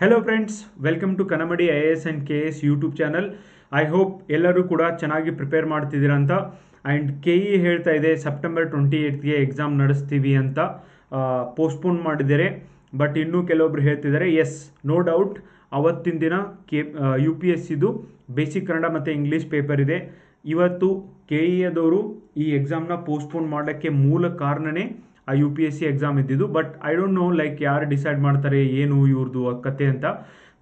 Hello friends welcome to Kanamadi I S and K S YouTube channel I hope ಎಲ್ಲರೂ ಕೂಡ ಚೆನ್ನಾಗಿ prepare ಮಾಡ್ತಿದ್ದೀರಾ ಅಂತ. ಆ್ಯಂಡ್ ಕೆ ಇ ಹೇಳ್ತಾ ಇದೆ ಸೆಪ್ಟೆಂಬರ್ ಟ್ವೆಂಟಿ ಏಯ್ಟ್ಗೆ ಎಕ್ಸಾಮ್ ನಡೆಸ್ತೀವಿ ಅಂತ ಪೋಸ್ಟ್ಪೋನ್ ಮಾಡಿದ್ದಾರೆ. ಬಟ್ ಇನ್ನೂ ಕೆಲವೊಬ್ರು ಹೇಳ್ತಿದ್ದಾರೆ ಎಸ್ ನೋ ಡೌಟ್ ಅವತ್ತಿನ ದಿನ ಕೆ ಯು ಪಿ ಎಸ್ ಸಿದು ಬೇಸಿಕ್ ಕನ್ನಡ ಮತ್ತು ಇಂಗ್ಲೀಷ್ ಪೇಪರ್ ಇದೆ. ಇವತ್ತು ಕೆ ಇ ಅದವರು ಈ ಎಕ್ಸಾಮ್ನ ಪೋಸ್ಟ್ಪೋನ್ ಮಾಡೋಕ್ಕೆ ಮೂಲ ಕಾರಣನೇ ಆ U P S C exam ಇದ್ದಿದ್ದು but I don't know like ಯಾರು ಡಿಸೈಡ್ ಮಾಡ್ತಾರೆ, ಏನು ಇವ್ರದ್ದು ಕತೆ ಅಂತ.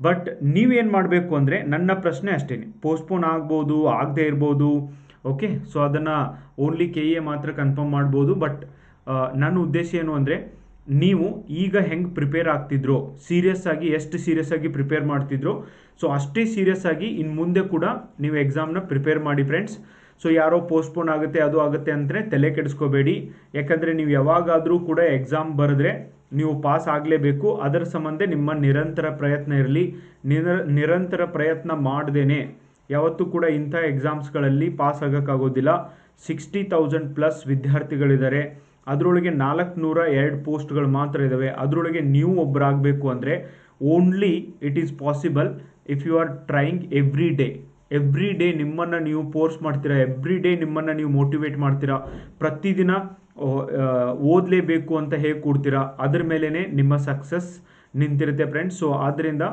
ಬಟ್ ನೀವೇನು ಮಾಡಬೇಕು ಅಂದರೆ, ನನ್ನ ಪ್ರಶ್ನೆ ಅಷ್ಟೇ ಪೋಸ್ಟ್ಪೋನ್ ಆಗ್ಬೋದು, ಆಗದೆ ಇರ್ಬೋದು ಓಕೆ ಸೊ ಅದನ್ನು ಓನ್ಲಿ ಕೆ ಎ ಮಾತ್ರ ಕನ್ಫರ್ಮ್ ಮಾಡ್ಬೋದು ಬಟ್ ನನ್ನ ಉದ್ದೇಶ ಏನು ಅಂದರೆ, ನೀವು ಈಗ ಹೆಂಗೆ ಪ್ರಿಪೇರ್ ಆಗ್ತಿದ್ರೋ ಸೀರಿಯಸ್ ಆಗಿ ಎಷ್ಟು ಸೀರಿಯಸ್ ಆಗಿ ಪ್ರಿಪೇರ್ ಮಾಡ್ತಿದ್ರೋ ಸೊ ಅಷ್ಟೇ ಸೀರಿಯಸ್ ಆಗಿ ಇನ್ನು ಮುಂದೆ ಕೂಡ ನೀವು ಎಕ್ಸಾಮ್ನ ಪ್ರಿಪೇರ್ ಮಾಡಿ ಫ್ರೆಂಡ್ಸ್ ಸೊ ಯಾರೋ ಪೋಸ್ಟ್ಪೋನ್ ಆಗುತ್ತೆ, ಅದು ಆಗುತ್ತೆ ಅಂದರೆ ತಲೆ ಕೆಡಿಸ್ಕೋಬೇಡಿ. ಯಾಕಂದರೆ ನೀವು ಯಾವಾಗಾದರೂ ಕೂಡ ಎಕ್ಸಾಮ್ ಬರೆದ್ರೆ ನೀವು ಪಾಸ್ ಆಗಲೇಬೇಕು. ಅದರ ಸಂಬಂಧ ನಿಮ್ಮ ನಿರಂತರ ಪ್ರಯತ್ನ ಇರಲಿ. ನಿರ, ನಿರಂತರ ಪ್ರಯತ್ನ ಮಾಡ್ದೇನೆ. ಯಾವತ್ತೂ ಕೂಡ ಇಂಥ ಎಕ್ಸಾಮ್ಸ್ಗಳಲ್ಲಿ ಪಾಸ್ ಆಗೋಕ್ಕಾಗೋದಿಲ್ಲ. ಸಿಕ್ಸ್ಟಿ ತೌಸಂಡ್ ಪ್ಲಸ್ ವಿದ್ಯಾರ್ಥಿಗಳಿದ್ದಾರೆ. ಅದರೊಳಗೆ ನಾಲ್ಕುನೂರ ಎರಡು ಪೋಸ್ಟ್ಗಳು ಮಾತ್ರ ಇದ್ದಾವೆ ಅದರೊಳಗೆ ನೀವು ಒಬ್ಬರಾಗಬೇಕು ಅಂದರೆ only it is possible if you are trying every day every day ನಿಮ್ಮನ್ನು ನೀವು ಫೋರ್ಸ್ ಮಾಡ್ತೀರಾ ಎವ್ರಿ ಡೇ ನಿಮ್ಮನ್ನು ನೀವು ಮೋಟಿವೇಟ್ ಮಾಡ್ತೀರಾ, ಪ್ರತಿದಿನ ಓದಲೇಬೇಕು ಅಂತ ಹೇಗೆ ಕೊಡ್ತೀರಾ, ಅದ್ರ ಮೇಲೇ ನಿಮ್ಮ ಸಕ್ಸಸ್ ನಿಂತಿರುತ್ತೆ ಫ್ರೆಂಡ್ಸ್ ಸೊ ಆದ್ದರಿಂದ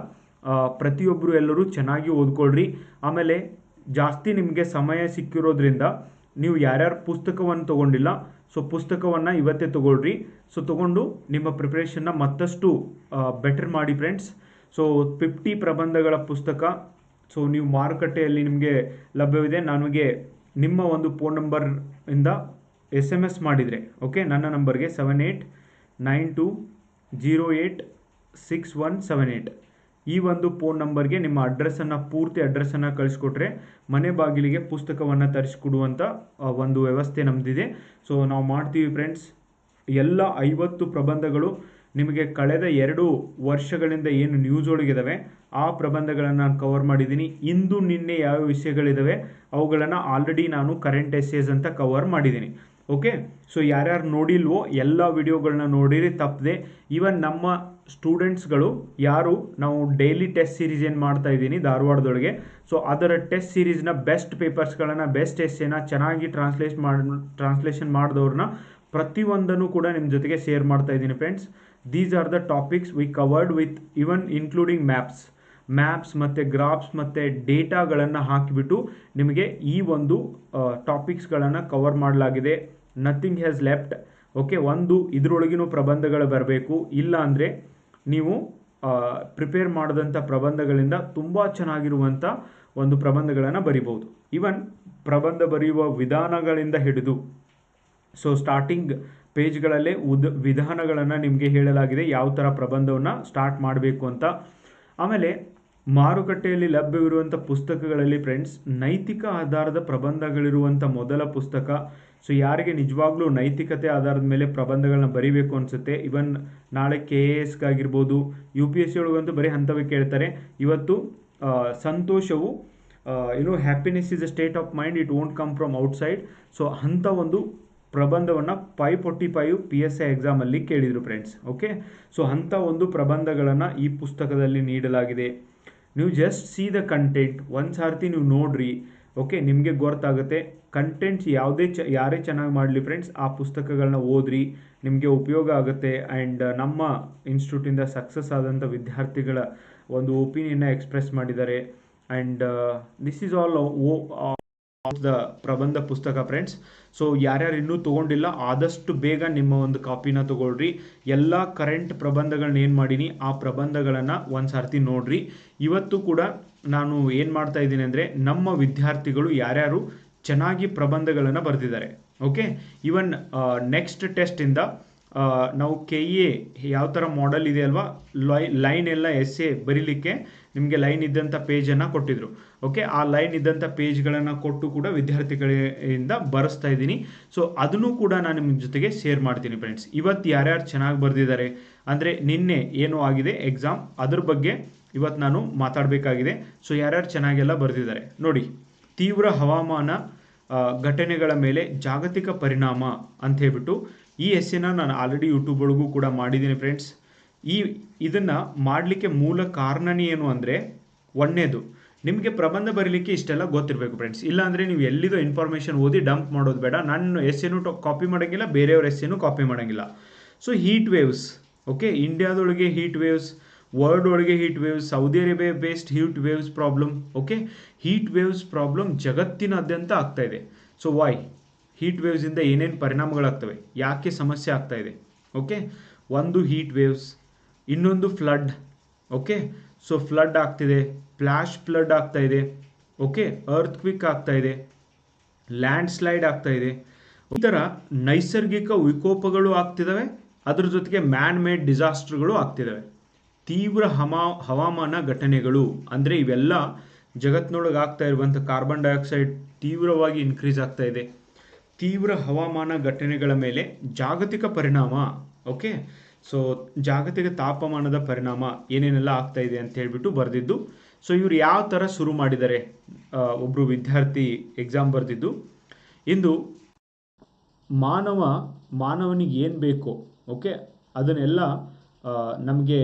ಪ್ರತಿಯೊಬ್ಬರು ಎಲ್ಲರೂ ಚೆನ್ನಾಗಿ ಓದ್ಕೊಳ್ರಿ. ಆಮೇಲೆ, ಜಾಸ್ತಿ ನಿಮಗೆ ಸಮಯ ಸಿಕ್ಕಿರೋದ್ರಿಂದ ನೀವು ಯಾರ್ಯಾರು ಪುಸ್ತಕವನ್ನು ತೊಗೊಂಡಿಲ್ಲ ಸೊ ಪುಸ್ತಕವನ್ನು ಇವತ್ತೇ ತೊಗೊಳ್ರಿ. ಸೊ ತೊಗೊಂಡು ನಿಮ್ಮ ಪ್ರಿಪ್ರೇಷನ್ನ ಮತ್ತಷ್ಟು ಬೆಟರ್ ಮಾಡಿ ಫ್ರೆಂಡ್ಸ್ ಸೊ ಫಿಫ್ಟಿ ಪ್ರಬಂಧಗಳ ಪುಸ್ತಕ ಸೊ ನೀವು ಮಾರುಕಟ್ಟೆಯಲ್ಲಿ ನಿಮಗೆ ಲಭ್ಯವಿದೆ, ನನಗೆ ನಿಮ್ಮ ಒಂದು ಫೋನ್ ನಂಬರ್ ಇಂದ ಎಸ್ ಎಂ ಎಸ್ ಮಾಡಿದರೆ ಓಕೆ ನನ್ನ ನಂಬರ್ಗೆ seven eight nine two zero eight six one seven eight ಈ ಒಂದು ಫೋನ್ ನಂಬರ್ಗೆ ನಿಮ್ಮ ಅಡ್ರೆಸ್ಸನ್ನು ಪೂರ್ತಿ ಅಡ್ರೆಸ್ಸನ್ನು ಕಳಿಸ್ಕೊಟ್ರೆ ಮನೆ ಬಾಗಿಲಿಗೆ ಪುಸ್ತಕವನ್ನು ತರಿಸ್ಕೊಡುವಂಥ ಒಂದು ವ್ಯವಸ್ಥೆ ನಮ್ಮದಿದೆ ಸೊ ನಾವು ಮಾಡ್ತೀವಿ ಫ್ರೆಂಡ್ಸ್ ಎಲ್ಲ ಐವತ್ತು ಪ್ರಬಂಧಗಳು ನಿಮಗೆ ಕಳೆದ ಎರಡು ವರ್ಷಗಳಿಂದ ಏನು ನ್ಯೂಸ್ ಒಳಗಿದ್ದಾವೆ ಆ ಪ್ರಬಂಧಗಳನ್ನು ನಾನು ಕವರ್ ಮಾಡಿದ್ದೀನಿ ಇಂದು ನಿನ್ನೆ ಯಾವ ವಿಷಯಗಳಿದ್ದಾವೆ ಅವುಗಳನ್ನು ಆಲ್ರೆಡಿ ನಾನು ಕರೆಂಟ್ ಎಸ್ಸೇಸ್ ಅಂತ ಕವರ್ ಮಾಡಿದ್ದೀನಿ ಓಕೆ ಸೊ ಯಾರ್ಯಾರು ನೋಡಿಲ್ವೋ, ಎಲ್ಲ ವಿಡಿಯೋಗಳನ್ನ ನೋಡಿರಿ, ತಪ್ಪದೆ. ಈವನ್ ನಮ್ಮ ಸ್ಟೂಡೆಂಟ್ಸ್ಗಳು ಯಾರು, ನಾವು ಡೈಲಿ ಟೆಸ್ಟ್ ಸೀರೀಸ್ ಏನು ಮಾಡ್ತಾ ಇದ್ದೀನಿ ಧಾರವಾಡದೊಳಗೆ. ಸೊ ಅದರ ಟೆಸ್ಟ್ ಸೀರೀಸ್ನ ಬೆಸ್ಟ್ ಪೇಪರ್ಸ್ಗಳನ್ನು ಬೆಸ್ಟ್ ಎಸ್ಸೇನ ಚೆನ್ನಾಗಿ ಟ್ರಾನ್ಸ್ಲೇಟ್ ಮಾಡಿ ಟ್ರಾನ್ಸ್ಲೇಷನ್ ಮಾಡಿದವ್ರನ್ನ ಪ್ರತಿಯೊಂದನ್ನು ಕೂಡ ನಿಮ್ಮ ಜೊತೆಗೆ ಶೇರ್ ಮಾಡ್ತಾ ಇದ್ದೀನಿ friends these are the topics we covered with even including maps maps ಮತ್ತು ಗ್ರಾಫ್ಸ್ ಮತ್ತು ಡೇಟಾಗಳನ್ನು ಹಾಕಿಬಿಟ್ಟು ನಿಮಗೆ ಈ ಒಂದು ಟಾಪಿಕ್ಸ್ಗಳನ್ನು ಕವರ್ ಮಾಡಲಾಗಿದೆ. ನಥಿಂಗ್ ಹ್ಯಾಸ್ ಲೆಫ್ಟ್ ಓಕೆ ಒಂದು ಇದರೊಳಗಿನೂ ಪ್ರಬಂಧಗಳು ಬರಬೇಕು. ಇಲ್ಲ ಅಂದರೆ ನೀವು ಪ್ರಿಪೇರ್ ಮಾಡಿದಂಥ ಪ್ರಬಂಧಗಳಿಂದ ತುಂಬ ಚೆನ್ನಾಗಿರುವಂಥ ಒಂದು ಪ್ರಬಂಧಗಳನ್ನು ಬರಿಬೋದು ಈವನ್ ಪ್ರಬಂಧ ಬರೆಯುವ ವಿಧಾನಗಳಿಂದ ಹಿಡಿದು ಸೊ ಸ್ಟಾರ್ಟಿಂಗ್ ಪೇಜ್ಗಳಲ್ಲೇ ಉದ್, ವಿಧಾನಗಳನ್ನು ನಿಮಗೆ ಹೇಳಲಾಗಿದೆ, ಯಾವ ಥರ ಪ್ರಬಂಧವನ್ನು ಸ್ಟಾರ್ಟ್ ಮಾಡಬೇಕು ಅಂತ. ಆಮೇಲೆ ಮಾರುಕಟ್ಟೆಯಲ್ಲಿ ಲಭ್ಯವಿರುವಂಥ ಪುಸ್ತಕಗಳಲ್ಲಿ ಫ್ರೆಂಡ್ಸ್ ನೈತಿಕ ಆಧಾರದ ಪ್ರಬಂಧಗಳಿರುವಂಥ ಮೊದಲ ಪುಸ್ತಕ. ಸೊ ಯಾರಿಗೆ ನಿಜವಾಗ್ಲೂ ನೈತಿಕತೆ ಆಧಾರದ ಮೇಲೆ ಪ್ರಬಂಧಗಳನ್ನ ಬರೀಬೇಕು ಅನಿಸುತ್ತೆ. ಇವನ್ ನಾಳೆ ಕೆ ಎ ಎಸ್ಗಾಗಿರ್ಬೋದು ಯು ಪಿ ಎಸ್ ಸಿ ಒಳಗಂತೂ ಬರೀ ಅಂಥವೇ ಕೇಳ್ತಾರೆ. ಇವತ್ತು ಸಂತೋಷವು ಏನು happiness is a state of mind it won't come from outside so ಅಂಥ ಒಂದು ಪ್ರಬಂಧವನ್ನು five forty five P S I ಎಕ್ಸಾಮಲ್ಲಿ ಕೇಳಿದರು ಫ್ರೆಂಡ್ಸ್ ಓಕೆ ಸೊ ಅಂಥ ಒಂದು ಪ್ರಬಂಧಗಳನ್ನು ಈ ಪುಸ್ತಕದಲ್ಲಿ ನೀಡಲಾಗಿದೆ. ನೀವು ಜಸ್ಟ್ ಸಿ ದ ಕಂಟೆಂಟ್ ಒಂದು ಸಾರ್ತಿ ನೀವು ನೋಡ್ರಿ ಓಕೆ ನಿಮಗೆ ಗೊತ್ತಾಗುತ್ತೆ. ಕಂಟೆಂಟ್ಸ್ ಯಾವುದೇ ಚ, ಯಾರೇ ಚೆನ್ನಾಗಿ ಮಾಡಲಿ ಫ್ರೆಂಡ್ಸ್ ಆ ಪುಸ್ತಕಗಳನ್ನ ಓದ್ರಿ. ನಿಮಗೆ ಉಪಯೋಗ ಆಗುತ್ತೆ. ಆ್ಯಂಡ್ ನಮ್ಮ ಇನ್ಸ್ಟಿಟ್ಯೂಟಿಂದ ಸಕ್ಸಸ್ ಆದಂಥ ವಿದ್ಯಾರ್ಥಿಗಳ ಒಂದು ಒಪಿನಿಯನ್ನ ಎಕ್ಸ್ಪ್ರೆಸ್ ಮಾಡಿದ್ದಾರೆ. And this is all of the ಪ್ರಬಂಧ ಪುಸ್ತಕ ಫ್ರೆಂಡ್ಸ್ ಸೊ ಯಾರ್ಯಾರು ಇನ್ನೂ ತೊಗೊಂಡಿಲ್ಲ, ಆದಷ್ಟು ಬೇಗ ನಿಮ್ಮ ಒಂದು ಕಾಪಿನ ತೊಗೊಳ್ರಿ. ಎಲ್ಲ ಕರೆಂಟ್ ಪ್ರಬಂಧಗಳನ್ನ ಏನು ಮಾಡೀನಿ, ಆ ಪ್ರಬಂಧಗಳನ್ನು ಒಂದು ಸರ್ತಿ ನೋಡ್ರಿ. ಇವತ್ತು ಕೂಡ ನಾನು ಏನು ಮಾಡ್ತಾ ಇದ್ದೀನಿ ಅಂದರೆ, ನಮ್ಮ ವಿದ್ಯಾರ್ಥಿಗಳು ಯಾರ್ಯಾರು ಚೆನ್ನಾಗಿ ಪ್ರಬಂಧಗಳನ್ನು ಬರೆದಿದ್ದಾರೆ ಓಕೆ ಇವನ್ ನೆಕ್ಸ್ಟ್ ಟೆಸ್ಟಿಂದ ನಾವು ಕೆ ಎ ಯಾವ ಥರ ಮಾಡೆಲ್ ಇದೆ ಅಲ್ವಾ? ಲೈ ಲೈನ್ ಎಲ್ಲ ಎಸ್ ಎ ಬರೀಲಿಕ್ಕೆ ನಿಮಗೆ ಲೈನ್ ಇದ್ದಂಥ ಪೇಜನ್ನು ಕೊಟ್ಟಿದ್ರು. ಓಕೆ ಆ ಲೈನ್ ಇದ್ದಂಥ ಪೇಜ್ಗಳನ್ನು ಕೊಟ್ಟು ಕೂಡ ವಿದ್ಯಾರ್ಥಿಗಳಿಂದ ಬರೆಸ್ತಾ ಇದ್ದೀನಿ. ಸೊ ಅದನ್ನು ಕೂಡ ನಾನು ನಿಮ್ಮ ಜೊತೆಗೆ ಶೇರ್ ಮಾಡ್ತೀನಿ ಫ್ರೆಂಡ್ಸ್ ಇವತ್ತು ಯಾರ್ಯಾರು ಚೆನ್ನಾಗಿ ಬರೆದಿದ್ದಾರೆ? ಅಂದರೆ ನಿನ್ನೆ ಏನು ಆಗಿದೆ ಎಕ್ಸಾಮ್ ಅದ್ರ ಬಗ್ಗೆ ಇವತ್ತು ನಾನು ಮಾತಾಡಬೇಕಾಗಿದೆ. ಸೊ ಯಾರ್ಯಾರು ಚೆನ್ನಾಗೆಲ್ಲ ಬರೆದಿದ್ದಾರೆ? ನೋಡಿ, ತೀವ್ರ ಹವಾಮಾನ ಘಟನೆಗಳ ಮೇಲೆ ಜಾಗತಿಕ ಪರಿಣಾಮ ಅಂತ ಹೇಳ್ಬಿಟ್ಟು ಈ ಎಸ್ಸೆನ ನಾನು ಆಲ್ರೆಡಿ ಯೂಟ್ಯೂಬ್ ಒಳಗೂ ಕೂಡ ಮಾಡಿದ್ದೀನಿ ಫ್ರೆಂಡ್ಸ್ ಈ ಇದನ್ನು ಮಾಡಲಿಕ್ಕೆ ಮೂಲ ಕಾರಣನೇ ಏನು ಅಂದರೆ ಒಂದನೇದು. ನಿಮಗೆ ಪ್ರಬಂಧ ಬರೀಲಿಕ್ಕೆ ಇಷ್ಟೆಲ್ಲ ಗೊತ್ತಿರಬೇಕು ಫ್ರೆಂಡ್ಸ್ ಇಲ್ಲಾಂದರೆ ನೀವು ಎಲ್ಲಿದೋ ಇನ್ಫಾರ್ಮೇಷನ್ ಓದಿ ಡಂಪ್ ಮಾಡೋದು ಬೇಡ. ನನ್ನ ಎಸ್ಸೇನು ಕಾಪಿ ಮಾಡೋಂಗಿಲ್ಲ, ಬೇರೆಯವ್ರ ಎಸ್ಸೇನು ಕಾಪಿ ಮಾಡೋಂಗಿಲ್ಲ. ಸೊ ಹೀಟ್ ವೇವ್ಸ್ ಓಕೆ ಇಂಡಿಯಾದೊಳಗೆ ಹೀಟ್ ವೇವ್ಸ್ ವರ್ಲ್ಡ್ ಒಳಗೆ heat waves Saudi Arabia based heat waves problem okay heat waves problem ಜಗತ್ತಿನಾದ್ಯಂತ ಆಗ್ತಾ ಇದೆ. ಸೊ ವೈ ಹೀಟ್ ವೇವ್ಸಿಂದ ಏನೇನು ಪರಿಣಾಮಗಳಾಗ್ತವೆ? ಯಾಕೆ ಸಮಸ್ಯೆ ಆಗ್ತಾ ಇದೆ? ಓಕೆ ಒಂದು ಹೀಟ್ ವೇವ್ಸ್ ಇನ್ನೊಂದು ಫ್ಲಡ್ ಓಕೆ ಸೊ ಫ್ಲಡ್ ಆಗ್ತಿದೆ ಫ್ಲ್ಯಾಶ್ ಫ್ಲಡ್ ಆಗ್ತಾ ಇದೆ ಓಕೆ ಅರ್ತ್ ಕ್ವಿಕ್ ಆಗ್ತಾ ಇದೆ ಲ್ಯಾಂಡ್ ಸ್ಲೈಡ್ ಆಗ್ತಾ ಇದೆ. ಈ ಥರ ನೈಸರ್ಗಿಕ ವಿಕೋಪಗಳು ಆಗ್ತಿದ್ದಾವೆ ಅದರ ಜೊತೆಗೆ ಮ್ಯಾನ್ ಮೇಡ್ ಡಿಸಾಸ್ಟರ್ಗಳು ಆಗ್ತಿದ್ದಾವೆ ತೀವ್ರ ಹಮಾ, ಹವಾಮಾನ ಘಟನೆಗಳು, ಅಂದರೆ ಇವೆಲ್ಲ ಜಗತ್ತಿನೊಳಗೆ ಆಗ್ತಾ ಇರುವಂಥ ಕಾರ್ಬನ್ ಡೈಆಕ್ಸೈಡ್ ತೀವ್ರವಾಗಿ ಇನ್ಕ್ರೀಸ್ ಆಗ್ತಾ ಇದೆ. ತೀವ್ರ ಹವಾಮಾನ ಘಟನೆಗಳ ಮೇಲೆ ಜಾಗತಿಕ ಪರಿಣಾಮ ಓಕೆ ಸೊ ಜಾಗತಿಕ ತಾಪಮಾನದ ಪರಿಣಾಮ ಏನೇನೆಲ್ಲ ಆಗ್ತಾ ಇದೆ ಅಂತ ಹೇಳಿಬಿಟ್ಟು ಬರೆದಿದ್ದು. ಸೊ ಇವರು ಯಾವ ಥರ ಶುರು ಮಾಡಿದ್ದಾರೆ? ಒಬ್ಬರು ವಿದ್ಯಾರ್ಥಿ ಎಕ್ಸಾಮ್ ಬರೆದಿದ್ದು. ಇಂದು ಮಾನವ, ಮಾನವನಿಗೆ ಏನು ಬೇಕೋ ಓಕೆ ಅದನ್ನೆಲ್ಲ ನಮಗೆ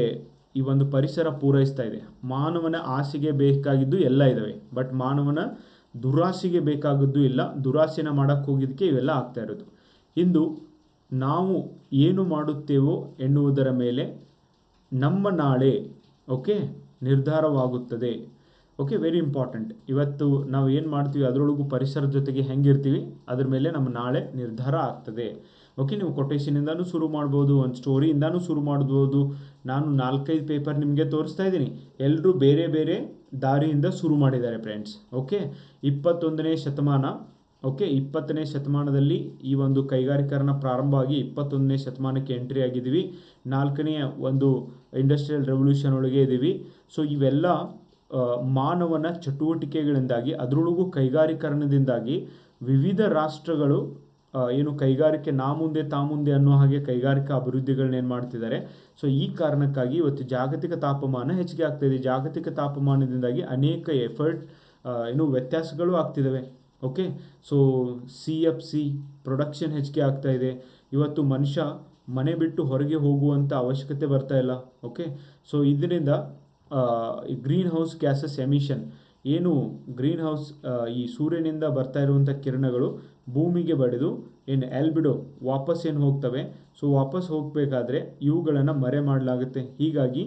ಈ ಒಂದು ಪರಿಸರ ಪೂರೈಸ್ತಾ ಇದೆ. ಮಾನವನ ಆಸೆಗೆ ಬೇಕಾಗಿದ್ದು ಎಲ್ಲ ಇದ್ದಾವೆ ಬಟ್ ಮಾನವನ ದುರಾಸೆಗೆ ಬೇಕಾಗಿದ್ದು ಇಲ್ಲ. ದುರಾಸೆನ ಮಾಡೋಕ್ಕೆ ಹೋಗಿದ್ದಕ್ಕೆ ಇವೆಲ್ಲ ಆಗ್ತಾ ಇರೋದು. ಇಂದು ನಾವು ಏನು ಮಾಡುತ್ತೇವೋ ಎನ್ನುವುದರ ಮೇಲೆ ನಮ್ಮ ನಾಳೆ, ಓಕೆ, ನಿರ್ಧಾರವಾಗುತ್ತದೆ. ಓಕೆ ವೆರಿ ಇಂಪಾರ್ಟೆಂಟ್ ಇವತ್ತು ನಾವು ಏನು ಮಾಡ್ತೀವಿ, ಅದರೊಳಗೂ ಪರಿಸರದ ಜೊತೆಗೆ ಹೆಂಗಿರ್ತೀವಿ, ಅದ್ರ ಮೇಲೆ ನಮ್ಮ ನಾಳೆ ನಿರ್ಧಾರ ಆಗ್ತದೆ. ಓಕೆ, ನೀವು ಕೊಟೇಶನಿಂದನೂ ಶುರು ಮಾಡ್ಬೋದು, ಒಂದು ಸ್ಟೋರಿಯಿಂದನೂ ಶುರು ಮಾಡ್ಬೋದು. ನಾನು ನಾಲ್ಕೈದು ಪೇಪರ್ ನಿಮಗೆ ತೋರಿಸ್ತಾ ಇದ್ದೀನಿ. ಎಲ್ಲರೂ ಬೇರೆ ಬೇರೆ ದಾರಿಯಿಂದ ಶುರು ಮಾಡಿದ್ದಾರೆ ಫ್ರೆಂಡ್ಸ್ ಓಕೆ, ಇಪ್ಪತ್ತೊಂದನೇ ಶತಮಾನ ಓಕೆ, ಇಪ್ಪತ್ತನೇ ಶತಮಾನದಲ್ಲಿ ಈ ಒಂದು ಕೈಗಾರಿಕರಣ ಪ್ರಾರಂಭ ಆಗಿ ಇಪ್ಪತ್ತೊಂದನೇ ಶತಮಾನಕ್ಕೆ ಎಂಟ್ರಿ ಆಗಿದ್ದೀವಿ. ನಾಲ್ಕನೆಯ ಒಂದು ಇಂಡಸ್ಟ್ರಿಯಲ್ ರೆವಲ್ಯೂಷನ್ ಒಳಗೆ ಇದ್ದೀವಿ ಸೊ ಇವೆಲ್ಲ ಮಾನವನ ಚಟುವಟಿಕೆಗಳಿಂದಾಗಿ, ಅದರೊಳಗೂ ಕೈಗಾರಿಕರಣದಿಂದಾಗಿ ವಿವಿಧ ರಾಷ್ಟ್ರಗಳು ಏನು ಕೈಗಾರಿಕೆ ನಾ ಮುಂದೆ ತಾ ಮುಂದೆ ಅನ್ನೋ ಹಾಗೆ ಕೈಗಾರಿಕಾ ಅಭಿವೃದ್ಧಿಗಳನ್ನ ಏನು ಮಾಡ್ತಿದ್ದಾರೆ. ಸೊ ಈ ಕಾರಣಕ್ಕಾಗಿ ಇವತ್ತು ಜಾಗತಿಕ ತಾಪಮಾನ ಹೆಚ್ಚಿಗೆ ಆಗ್ತಾ ಇದೆ. ಜಾಗತಿಕ ತಾಪಮಾನದಿಂದಾಗಿ ಅನೇಕ ಎಫರ್ಟ್ ಏನು ವ್ಯತ್ಯಾಸಗಳು ಆಗ್ತಿದ್ದಾವೆ. Okay so C F C production ಹೆಚ್ಚಿಗೆ ಆಗ್ತಾ ಇದೆ. ಇವತ್ತು ಮನುಷ್ಯ ಮನೆ ಬಿಟ್ಟು ಹೊರಗೆ ಹೋಗುವಂಥ ಅವಶ್ಯಕತೆ ಬರ್ತಾ ಇಲ್ಲ. ಓಕೆ ಸೊ ಇದರಿಂದ ಗ್ರೀನ್ ಹೌಸ್ ಗ್ಯಾಸಸ್ ಎಮಿಷನ್ ಏನು ಗ್ರೀನ್ ಹೌಸ್ ಈ ಸೂರ್ಯನಿಂದ ಬರ್ತಾ ಇರುವಂಥ ಕಿರಣಗಳು ಭೂಮಿಗೆ ಬಡಿದು ಏನು ಎಲ್ಬಿಡೋ ವಾಪಸ್ ಏನು ಹೋಗ್ತವೆ? ಸೊ ವಾಪಸ್ ಹೋಗಬೇಕಾದ್ರೆ ಇವುಗಳನ್ನು ಮರೆ ಮಾಡಲಾಗುತ್ತೆ. ಹೀಗಾಗಿ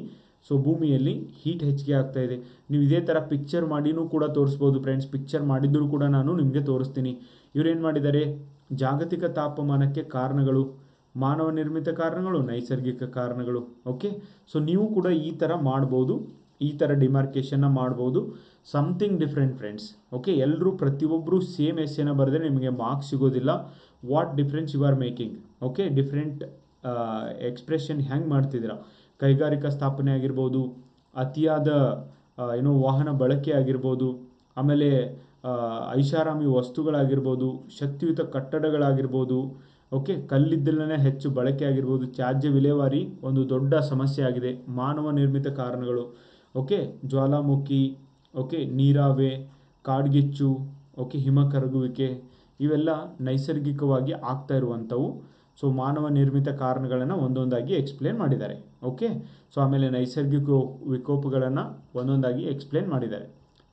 ಸೊ ಭೂಮಿಯಲ್ಲಿ ಹೀಟ್ ಹೆಚ್ಚಿಗೆ ಆಗ್ತಾ ಇದೆ. ನೀವು ಇದೇ ಥರ ಪಿಕ್ಚರ್ ಮಾಡಿನೂ ಕೂಡ ತೋರಿಸ್ಬೋದು ಫ್ರೆಂಡ್ಸ್ ಪಿಕ್ಚರ್ ಮಾಡಿದ್ರು ಕೂಡ ನಾನು ನಿಮಗೆ ತೋರಿಸ್ತೀನಿ. ಇವರೇನು ಮಾಡಿದ್ದಾರೆ? ಜಾಗತಿಕ ತಾಪಮಾನಕ್ಕೆ ಕಾರಣಗಳು, ಮಾನವ ನಿರ್ಮಿತ ಕಾರಣಗಳು, ನೈಸರ್ಗಿಕ ಕಾರಣಗಳು. ಓಕೆ ಸೊ ನೀವು ಕೂಡ ಈ ಥರ ಮಾಡ್ಬೋದು. ಈ ಥರ ಡಿಮಾರ್ಕೇಶನ್ನ ಮಾಡ್ಬೋದು. ಸಮಥಿಂಗ್ ಡಿಫ್ರೆಂಟ್ ಫ್ರೆಂಡ್ಸ್ ಓಕೆ ಎಲ್ಲರೂ ಪ್ರತಿಯೊಬ್ಬರು ಸೇಮ್ ಎಸ್ಸೇನ ಬರೆದ್ರೆ ನಿಮಗೆ ಮಾರ್ಕ್ಸ್ ಸಿಗೋದಿಲ್ಲ. What difference you are making okay different expression ಹೆಂಗೆ ಮಾಡ್ತಿದ್ದೀರಾ? ಕೈಗಾರಿಕಾ ಸ್ಥಾಪನೆ ಆಗಿರ್ಬೋದು, ಅತಿಯಾದ ಏನೋ ವಾಹನ ಬಳಕೆ ಆಗಿರ್ಬೋದು, ಆಮೇಲೆ ಐಷಾರಾಮಿ ವಸ್ತುಗಳಾಗಿರ್ಬೋದು, ಶಕ್ತಿಯುತ ಕಟ್ಟಡಗಳಾಗಿರ್ಬೋದು, ಓಕೆ, ಕಲ್ಲಿದ್ದಲನೇ ಹೆಚ್ಚು ಬಳಕೆ ಆಗಿರ್ಬೋದು, ತ್ಯಾಜ್ಯ ವಿಲೇವಾರಿ ಒಂದು ದೊಡ್ಡ ಸಮಸ್ಯೆ ಆಗಿದೆ, ಮಾನವ ನಿರ್ಮಿತ ಕಾರಣಗಳು, ಓಕೆ, ಜ್ವಾಲಾಮುಖಿ, ಓಕೆ ನೀರಾವೆ ಕಾಡ್ಗಿಚ್ಚು, ಓಕೆ, ಹಿಮ ಕರಗುವಿಕೆ, ಇವೆಲ್ಲ ನೈಸರ್ಗಿಕವಾಗಿ ಆಗ್ತಾ ಇರುವಂಥವು, ಸೊ ಮಾನವ ನಿರ್ಮಿತ ಕಾರಣಗಳನ್ನು ಒಂದೊಂದಾಗಿ ಎಕ್ಸ್ಪ್ಲೇನ್ ಮಾಡಿದ್ದಾರೆ. ಓಕೆ? ಸೊ ಆಮೇಲೆ ನೈಸರ್ಗಿಕ ವಿಕೋಪಗಳನ್ನು ಒಂದೊಂದಾಗಿ ಎಕ್ಸ್ಪ್ಲೇನ್ ಮಾಡಿದ್ದಾರೆ.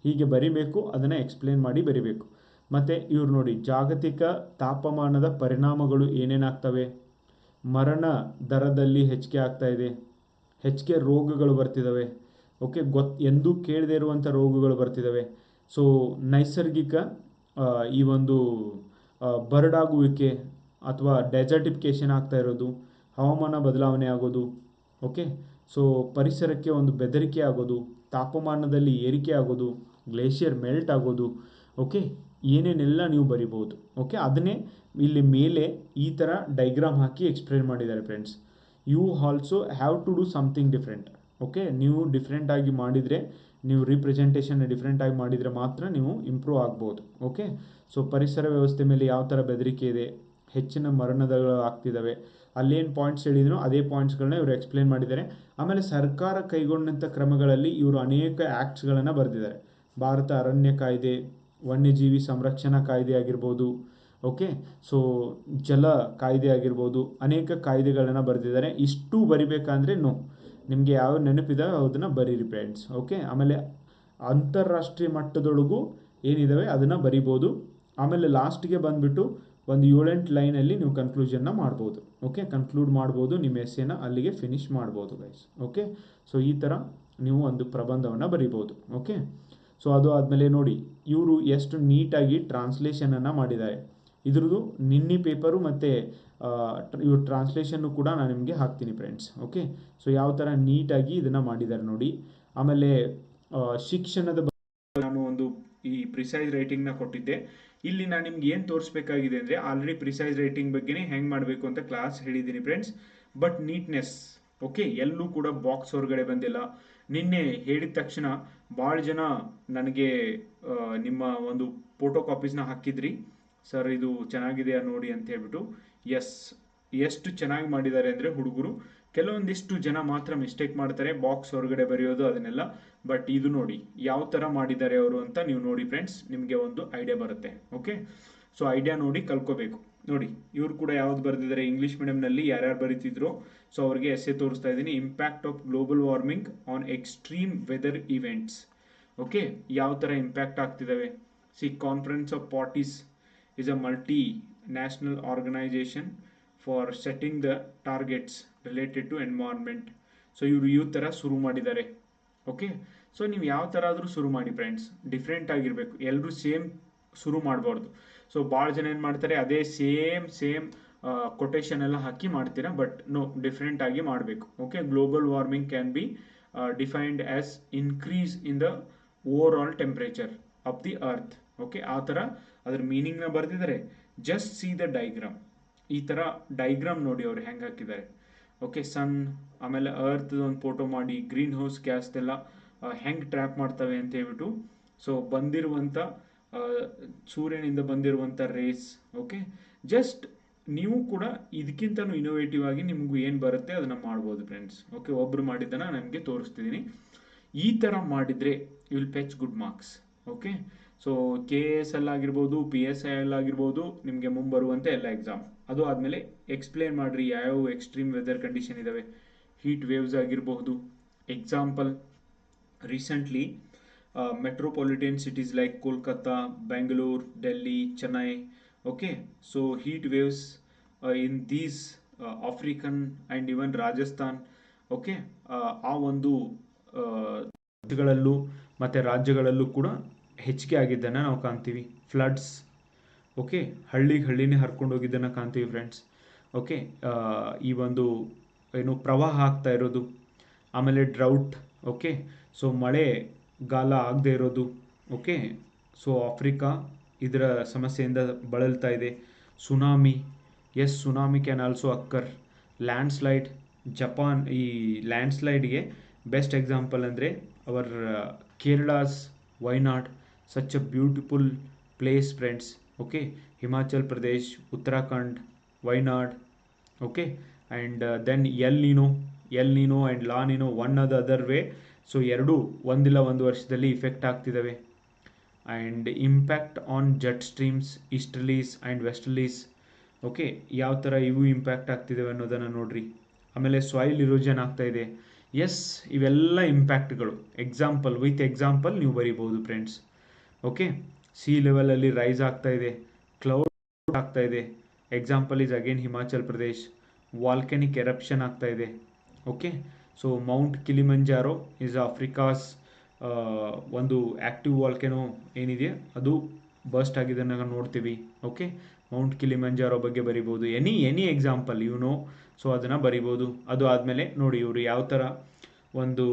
ಹೀಗೆ ಬರಿಬೇಕು, ಅದನ್ನು ಎಕ್ಸ್ಪ್ಲೇನ್ ಮಾಡಿ ಬರಿಬೇಕು. ಮತ್ತು ಇವ್ರು ನೋಡಿ, ಜಾಗತಿಕ ತಾಪಮಾನದ ಪರಿಣಾಮಗಳು ಏನೇನಾಗ್ತವೆ? ಮರಣ ದರದಲ್ಲಿ ಹೆಚ್ಚಿಗೆ ಆಗ್ತಾ ಇದೆ. ಹೆಚ್ಚಿಗೆ ರೋಗಗಳು ಬರ್ತಿದ್ದಾವೆ ಓಕೆ, ಗೊತ್, ಎಂದೂ ಕೇಳದೇ ಇರುವಂಥ ರೋಗಗಳು ಬರ್ತಿದ್ದಾವೆ ಸೊ, ನೈಸರ್ಗಿಕ ಈ ಒಂದು ಬರಡಾಗುವಿಕೆ ಅಥವಾ ಡೆಸರ್ಟಿಫಿಕೇಷನ್ ಆಗ್ತಾ ಇರೋದು, ಹವಾಮಾನ ಬದಲಾವಣೆ ಆಗೋದು ಓಕೆ ಸೊ ಪರಿಸರಕ್ಕೆ ಒಂದು ಬೆದರಿಕೆ ಆಗೋದು, ತಾಪಮಾನದಲ್ಲಿ ಏರಿಕೆ ಆಗೋದು ಗ್ಲೇಷಿಯರ್ ಮೆಲ್ಟ್ ಆಗೋದು ಓಕೆ ಏನೇನೆಲ್ಲ ನೀವು ಬರಿಬೋದು ಓಕೆ ಅದನ್ನೇ ಇಲ್ಲಿ ಮೇಲೆ ಈ ಥರ ಡೈಗ್ರಾಮ್ ಹಾಕಿ ಎಕ್ಸ್ಪ್ಲೇನ್ ಮಾಡಿದ್ದಾರೆ friends you also have to do something different okay ನೀವು ಡಿಫ್ರೆಂಟಾಗಿ ಮಾಡಿದರೆ, ನೀವು ರಿಪ್ರೆಸೆಂಟೇಷನ್ ಡಿಫ್ರೆಂಟಾಗಿ ಮಾಡಿದರೆ ಮಾತ್ರ ನೀವು ಇಂಪ್ರೂವ್ ಆಗ್ಬೋದು ಓಕೆ ಸೊ ಪರಿಸರ ವ್ಯವಸ್ಥೆ ಮೇಲೆ ಯಾವ ಥರ ಬೆದರಿಕೆ ಇದೆ? ಹೆಚ್ಚಿನ ಮರಣಗಳು ಆಗ್ತಿದ್ದಾವೆ ಅಲ್ಲೇನು ಪಾಯಿಂಟ್ಸ್ ಹೇಳಿದ್ರು ಅದೇ ಪಾಯಿಂಟ್ಸ್ಗಳನ್ನ ಇವರು ಎಕ್ಸ್ಪ್ಲೇನ್ ಮಾಡಿದ್ದಾರೆ. ಆಮೇಲೆ ಸರ್ಕಾರ ಕೈಗೊಂಡಂಥ ಕ್ರಮಗಳಲ್ಲಿ ಇವರು ಅನೇಕ ಆ್ಯಕ್ಟ್ಸ್ಗಳನ್ನು ಬರೆದಿದ್ದಾರೆ. ಭಾರತ ಅರಣ್ಯ ಕಾಯ್ದೆ, ವನ್ಯಜೀವಿ ಸಂರಕ್ಷಣಾ ಕಾಯ್ದೆ ಆಗಿರ್ಬೋದು ಓಕೆ ಸೊ ಜಲ ಕಾಯ್ದೆ ಆಗಿರ್ಬೋದು, ಅನೇಕ ಕಾಯ್ದೆಗಳನ್ನು ಬರೆದಿದ್ದಾರೆ. ಇಷ್ಟು ಬರಿಬೇಕಂದ್ರೆ ನೋ ನಿಮಗೆ ಯಾವ ನೆನಪಿದಾವೆ ಅದನ್ನು ಬರೀರಿ ಫ್ರೆಂಡ್ಸ್ ಓಕೆ ಆಮೇಲೆ ಅಂತಾರಾಷ್ಟ್ರೀಯ ಮಟ್ಟದೊಳಗೂ ಏನಿದ್ದಾವೆ ಅದನ್ನು ಬರಿಬೋದು. ಆಮೇಲೆ ಲಾಸ್ಟ್ಗೆ ಬಂದುಬಿಟ್ಟು ಒಂದು ಏಳೆಂಟು ಲೈನಲ್ಲಿ ನೀವು ಕನ್ಕ್ಲೂಷನ್ನ ಮಾಡ್ಬೋದು. ಓಕೆ ಕನ್ಕ್ಲೂಡ್ ಮಾಡ್ಬೋದು, ನಿಮ್ಮ ಎಸ್ಸೆನ ಅಲ್ಲಿಗೆ ಫಿನಿಶ್ ಮಾಡ್ಬೋದು ಗೈಸ್ ಓಕೆ ಸೊ ಈ ಥರ ನೀವು ಒಂದು ಪ್ರಬಂಧವನ್ನು ಬರಿಬೋದು. ಓಕೆ ಸೊ ಅದು ಆದಮೇಲೆ ನೋಡಿ, ಇವರು ಎಷ್ಟು ನೀಟಾಗಿ ಟ್ರಾನ್ಸ್ಲೇಷನನ್ನು ಮಾಡಿದ್ದಾರೆ. ಇದ್ರದ್ದು ನಿನ್ನೆ ಪೇಪರು ಮತ್ತು ಇವ್ರ ಟ್ರಾನ್ಸ್ಲೇಷನ್ನು ಕೂಡ ನಾನು ನಿಮಗೆ ಹಾಕ್ತೀನಿ ಫ್ರೆಂಡ್ಸ್ ಓಕೆ ಸೊ ಯಾವ ಥರ ನೀಟಾಗಿ ಇದನ್ನು ಮಾಡಿದ್ದಾರೆ ನೋಡಿ. ಆಮೇಲೆ ಶಿಕ್ಷಣದ ಪ್ರಿಸೈಸ್ ರೈಟಿಂಗ್ನ ಕೊಟ್ಟಿದ್ದೆ. ಇಲ್ಲಿ ನಾನು ನಿಮ್ಗೆ ಏನು ತೋರಿಸ್ಬೇಕಾಗಿದೆ ಅಂದರೆ ಆಲ್ರೆಡಿ ಪ್ರಿಸೈಸ್ ರೈಟಿಂಗ್ ಬಗ್ಗೆನೇ ಹೆಂಗೆ ಮಾಡಬೇಕು ಅಂತ ಕ್ಲಾಸ್ ಹೇಳಿದ್ದೀನಿ ಫ್ರೆಂಡ್ಸ್ ಬಟ್ ನೀಟ್ನೆಸ್ ಓಕೆ ಎಲ್ಲೂ ಕೂಡ ಬಾಕ್ಸ್ ಹೊರಗಡೆ ಬಂದಿಲ್ಲ. ನಿನ್ನೆ ಹೇಳಿದ ತಕ್ಷಣ ಭಾಳ ಜನ ನನಗೆ ನಿಮ್ಮ ಒಂದು ಫೋಟೋ ಕಾಪೀಸ್ನ ಹಾಕಿದ್ರಿ. ಸರ್ ಇದು ಚೆನ್ನಾಗಿದೆಯಾ ನೋಡಿ ಅಂತ ಹೇಳ್ಬಿಟ್ಟು ಎಸ್ ಎಷ್ಟು ಚೆನ್ನಾಗಿ ಮಾಡಿದ್ದಾರೆ ಅಂದರೆ ಹುಡುಗರು. ಕೆಲವೊಂದಿಷ್ಟು ಜನ ಮಾತ್ರ ಮಿಸ್ಟೇಕ್ ಮಾಡ್ತಾರೆ ಬಾಕ್ಸ್ ಹೊರಗಡೆ ಬರೆಯೋದು ಅದನ್ನೆಲ್ಲ. ಬಟ್ ಇದು ನೋಡಿ, ಯಾವ ಥರ ಮಾಡಿದ್ದಾರೆ ಅವರು ಅಂತ ನೀವು ನೋಡಿ ಫ್ರೆಂಡ್ಸ್ ನಿಮಗೆ ಒಂದು ಐಡಿಯಾ ಬರುತ್ತೆ ಓಕೆ ಸೊ ಐಡಿಯಾ ನೋಡಿ ಕಲ್ಕೋಬೇಕು. ನೋಡಿ, ಇವ್ರು ಕೂಡ ಯಾವ್ದು ಬರೆದಿದ್ದಾರೆ? ಇಂಗ್ಲಿಷ್ ಮೀಡಿಯಂನಲ್ಲಿ ಯಾರ್ಯಾರು ಬರೀತಿದ್ರು? ಸೊ ಅವ್ರಿಗೆ ಎಸ್ಸೆ ತೋರಿಸ್ತಾ ಇದ್ದೀನಿ. Impact of global warming on extreme weather events okay ಯಾವ ಥರ impact ಆಗ್ತಿದ್ದಾವೆ see conference of parties is a multi national organisation for setting the targets. Related to environment so ಇವರು ಈ ಥರ ಶುರು ಮಾಡಿದ್ದಾರೆ. ಓಕೆ ಸೊ ನೀವು ಯಾವ ಥರ ಆದರೂ ಶುರು ಮಾಡಿ ಫ್ರೆಂಡ್ಸ್ ಡಿಫ್ರೆಂಟ್ ಆಗಿರಬೇಕು. ಎಲ್ಲರೂ ಸೇಮ್ ಶುರು ಮಾಡಬಾರ್ದು. ಸೊ ಭಾಳ ಜನ ಏನು ಮಾಡ್ತಾರೆ? ಅದೇ ಸೇಮ್ ಸೇಮ್ ಕೊಟೇಶನ್ ಎಲ್ಲ ಹಾಕಿ ಮಾಡ್ತೀರಾ? ಬಟ್ ನೋ ಡಿಫ್ರೆಂಟ್ ಆಗಿ ಮಾಡಬೇಕು. Okay global warming can be defined as increase in the overall temperature of the earth okay ಆ ಥರ ಅದ್ರ ಮೀನಿಂಗ್ನ ಬರೆದಿದ್ದಾರೆ. ಜಸ್ಟ್ ಸಿ ದ ಡೈಗ್ರಾಮ್ ಈ ಥರ ಡೈಗ್ರಾಮ್ ನೋಡಿ ಅವ್ರು ಹೆಂಗೆ ಹಾಕಿದ್ದಾರೆ. ಓಕೆ, ಸನ್, ಆಮೇಲೆ ಅರ್ತ್ ಒಂದು ಫೋಟೋ ಮಾಡಿ ಗ್ರೀನ್ ಹೌಸ್ ಗ್ಯಾಸ್ದೆಲ್ಲ ಹೆಂಗೆ ಟ್ರ್ಯಾಪ್ ಮಾಡ್ತವೆ ಅಂತ ಹೇಳ್ಬಿಟ್ಟು ಸೊ ಬಂದಿರುವಂಥ ಸೂರ್ಯನಿಂದ ಬಂದಿರುವಂಥ ರೇಸ್ ಓಕೆ? ಜಸ್ಟ್ ನೀವು ಕೂಡ ಇದಕ್ಕಿಂತನೂ ಇನೋವೇಟಿವ್ ಆಗಿ ನಿಮಗೂ ಏನು ಬರುತ್ತೆ ಅದನ್ನು ಮಾಡ್ಬೋದು ಫ್ರೆಂಡ್ಸ್ ಓಕೆ? ಒಬ್ರು ಮಾಡಿದ್ದನ್ನು ನನಗೆ ತೋರಿಸ್ತಿದ್ದೀನಿ ಈ ಥರ ಮಾಡಿದರೆ will fetch good marks okay? So K S L ಆಗಿರ್ಬೋದು ಪಿ ಎಸ್ ಐ ಎಲ್ ಆಗಿರ್ಬೋದು, ನಿಮಗೆ ಮುಂಬರುವಂತೆ ಎಲ್ಲ ಎಕ್ಸಾಮ್ ಅದು ಆದಮೇಲೆ ಎಕ್ಸ್ಪ್ಲೇನ್ ಮಾಡಿರಿ, ಯಾವ್ಯಾವ ಎಕ್ಸ್ಟ್ರೀಮ್ ವೆದರ್ ಕಂಡೀಷನ್ ಇದ್ದಾವೆ ಹೀಟ್ ವೇವ್ಸ್ ಆಗಿರಬಹುದು example recently metropolitan cities like Kolkata Bengaluru Delhi Chennai okay so heat waves in these African and even Rajasthan okay ಆ ಒಂದು uh, ಗಳಲ್ಲೂ, ಮತ್ತು ರಾಜ್ಯಗಳಲ್ಲೂ ಕೂಡ ಹೆಚ್ಚಿಗೆ ಆಗಿದ್ದನ್ನು ನಾವು ಕಾಣ್ತೀವಿ. ಫ್ಲಡ್ಸ್ ಓಕೆ ಹಳ್ಳಿಗೆ ಹಳ್ಳಿನೇ ಹರ್ಕೊಂಡು ಹೋಗಿದ್ದನ್ನು ಕಾಣ್ತೀವಿ ಫ್ರೆಂಡ್ಸ್ ಓಕೆ ಈ ಒಂದು ಏನು ಪ್ರವಾಹ ಆಗ್ತಾ ಇರೋದು. ಆಮೇಲೆ ಡ್ರೌಟ್ ಓಕೆ ಸೊ ಮಳೆ ಗಾಲ ಆಗದೆ ಇರೋದು. ಓಕೆ ಸೊ ಆಫ್ರಿಕಾ ಇದರ ಸಮಸ್ಯೆಯಿಂದ ಬಳಲ್ತಾ ಇದೆ. Tsunami yes tsunami can also occur landslide Japan ಈ ಲ್ಯಾಂಡ್ ಸ್ಲೈಡ್ಗೆ ಬೆಸ್ಟ್ ಎಕ್ಸಾಂಪಲ್ ಅಂದರೆ our Kerala's Wayanad such a beautiful place friends okay Himachal Pradesh Uttarakhand Wayanad okay and then El Nino El Nino and La Nino one ಅದ other way so ಎರಡೂ ಒಂದಿಲ್ಲ ಒಂದು ವರ್ಷದಲ್ಲಿ effect ಆಗ್ತಿದ್ದಾವೆ and impact on jet streams easterlies and westerlies okay ಯಾವ ಥರ ಇವು impact ಆಗ್ತಿದ್ದಾವೆ ಅನ್ನೋದನ್ನು ನೋಡ್ರಿ. ಆಮೇಲೆ ಸಾಯಿಲ್ ಇರೋಜನ್ ಆಗ್ತಾ ಇದೆ. ಎಸ್ ಇವೆಲ್ಲ ಇಂಪ್ಯಾಕ್ಟ್ಗಳು ಎಕ್ಸಾಂಪಲ್ ವಿತ್ ಎಕ್ಸಾಂಪಲ್ ನೀವು ಬರೀಬೋದು ಫ್ರೆಂಡ್ಸ್ ಓಕೆ ಸಿ ಲೆವೆಲಲ್ಲಿ ರೈಸ್ ಆಗ್ತಾ ಇದೆ. ಕ್ಲೌಡ್ ಆಗ್ತಾ ಇದೆ. Example is again Himachal Pradesh volcanic eruption ಆಗ್ತಾ ಇದೆ. Okay so Mount Kilimanjaro is Africa's ಒಂದು ಆ್ಯಕ್ಟಿವ್ ವಾಲ್ಕೆನೋ ಏನಿದೆ? ಅದು ಬಸ್ಟ್ ಆಗಿದ್ದನ್ನು ನಾವು ನೋಡ್ತೀವಿ. ಓಕೆ ಮೌಂಟ್ ಕಿಲಿಮಂಜಾರೋ ಬಗ್ಗೆ ಬರಿಬೋದು. Any any example you know so ಅದನ್ನು ಬರಿಬೋದು. ಅದು ಆದಮೇಲೆ ನೋಡಿ ಇವರು ಯಾವ ಥರ ಒಂದು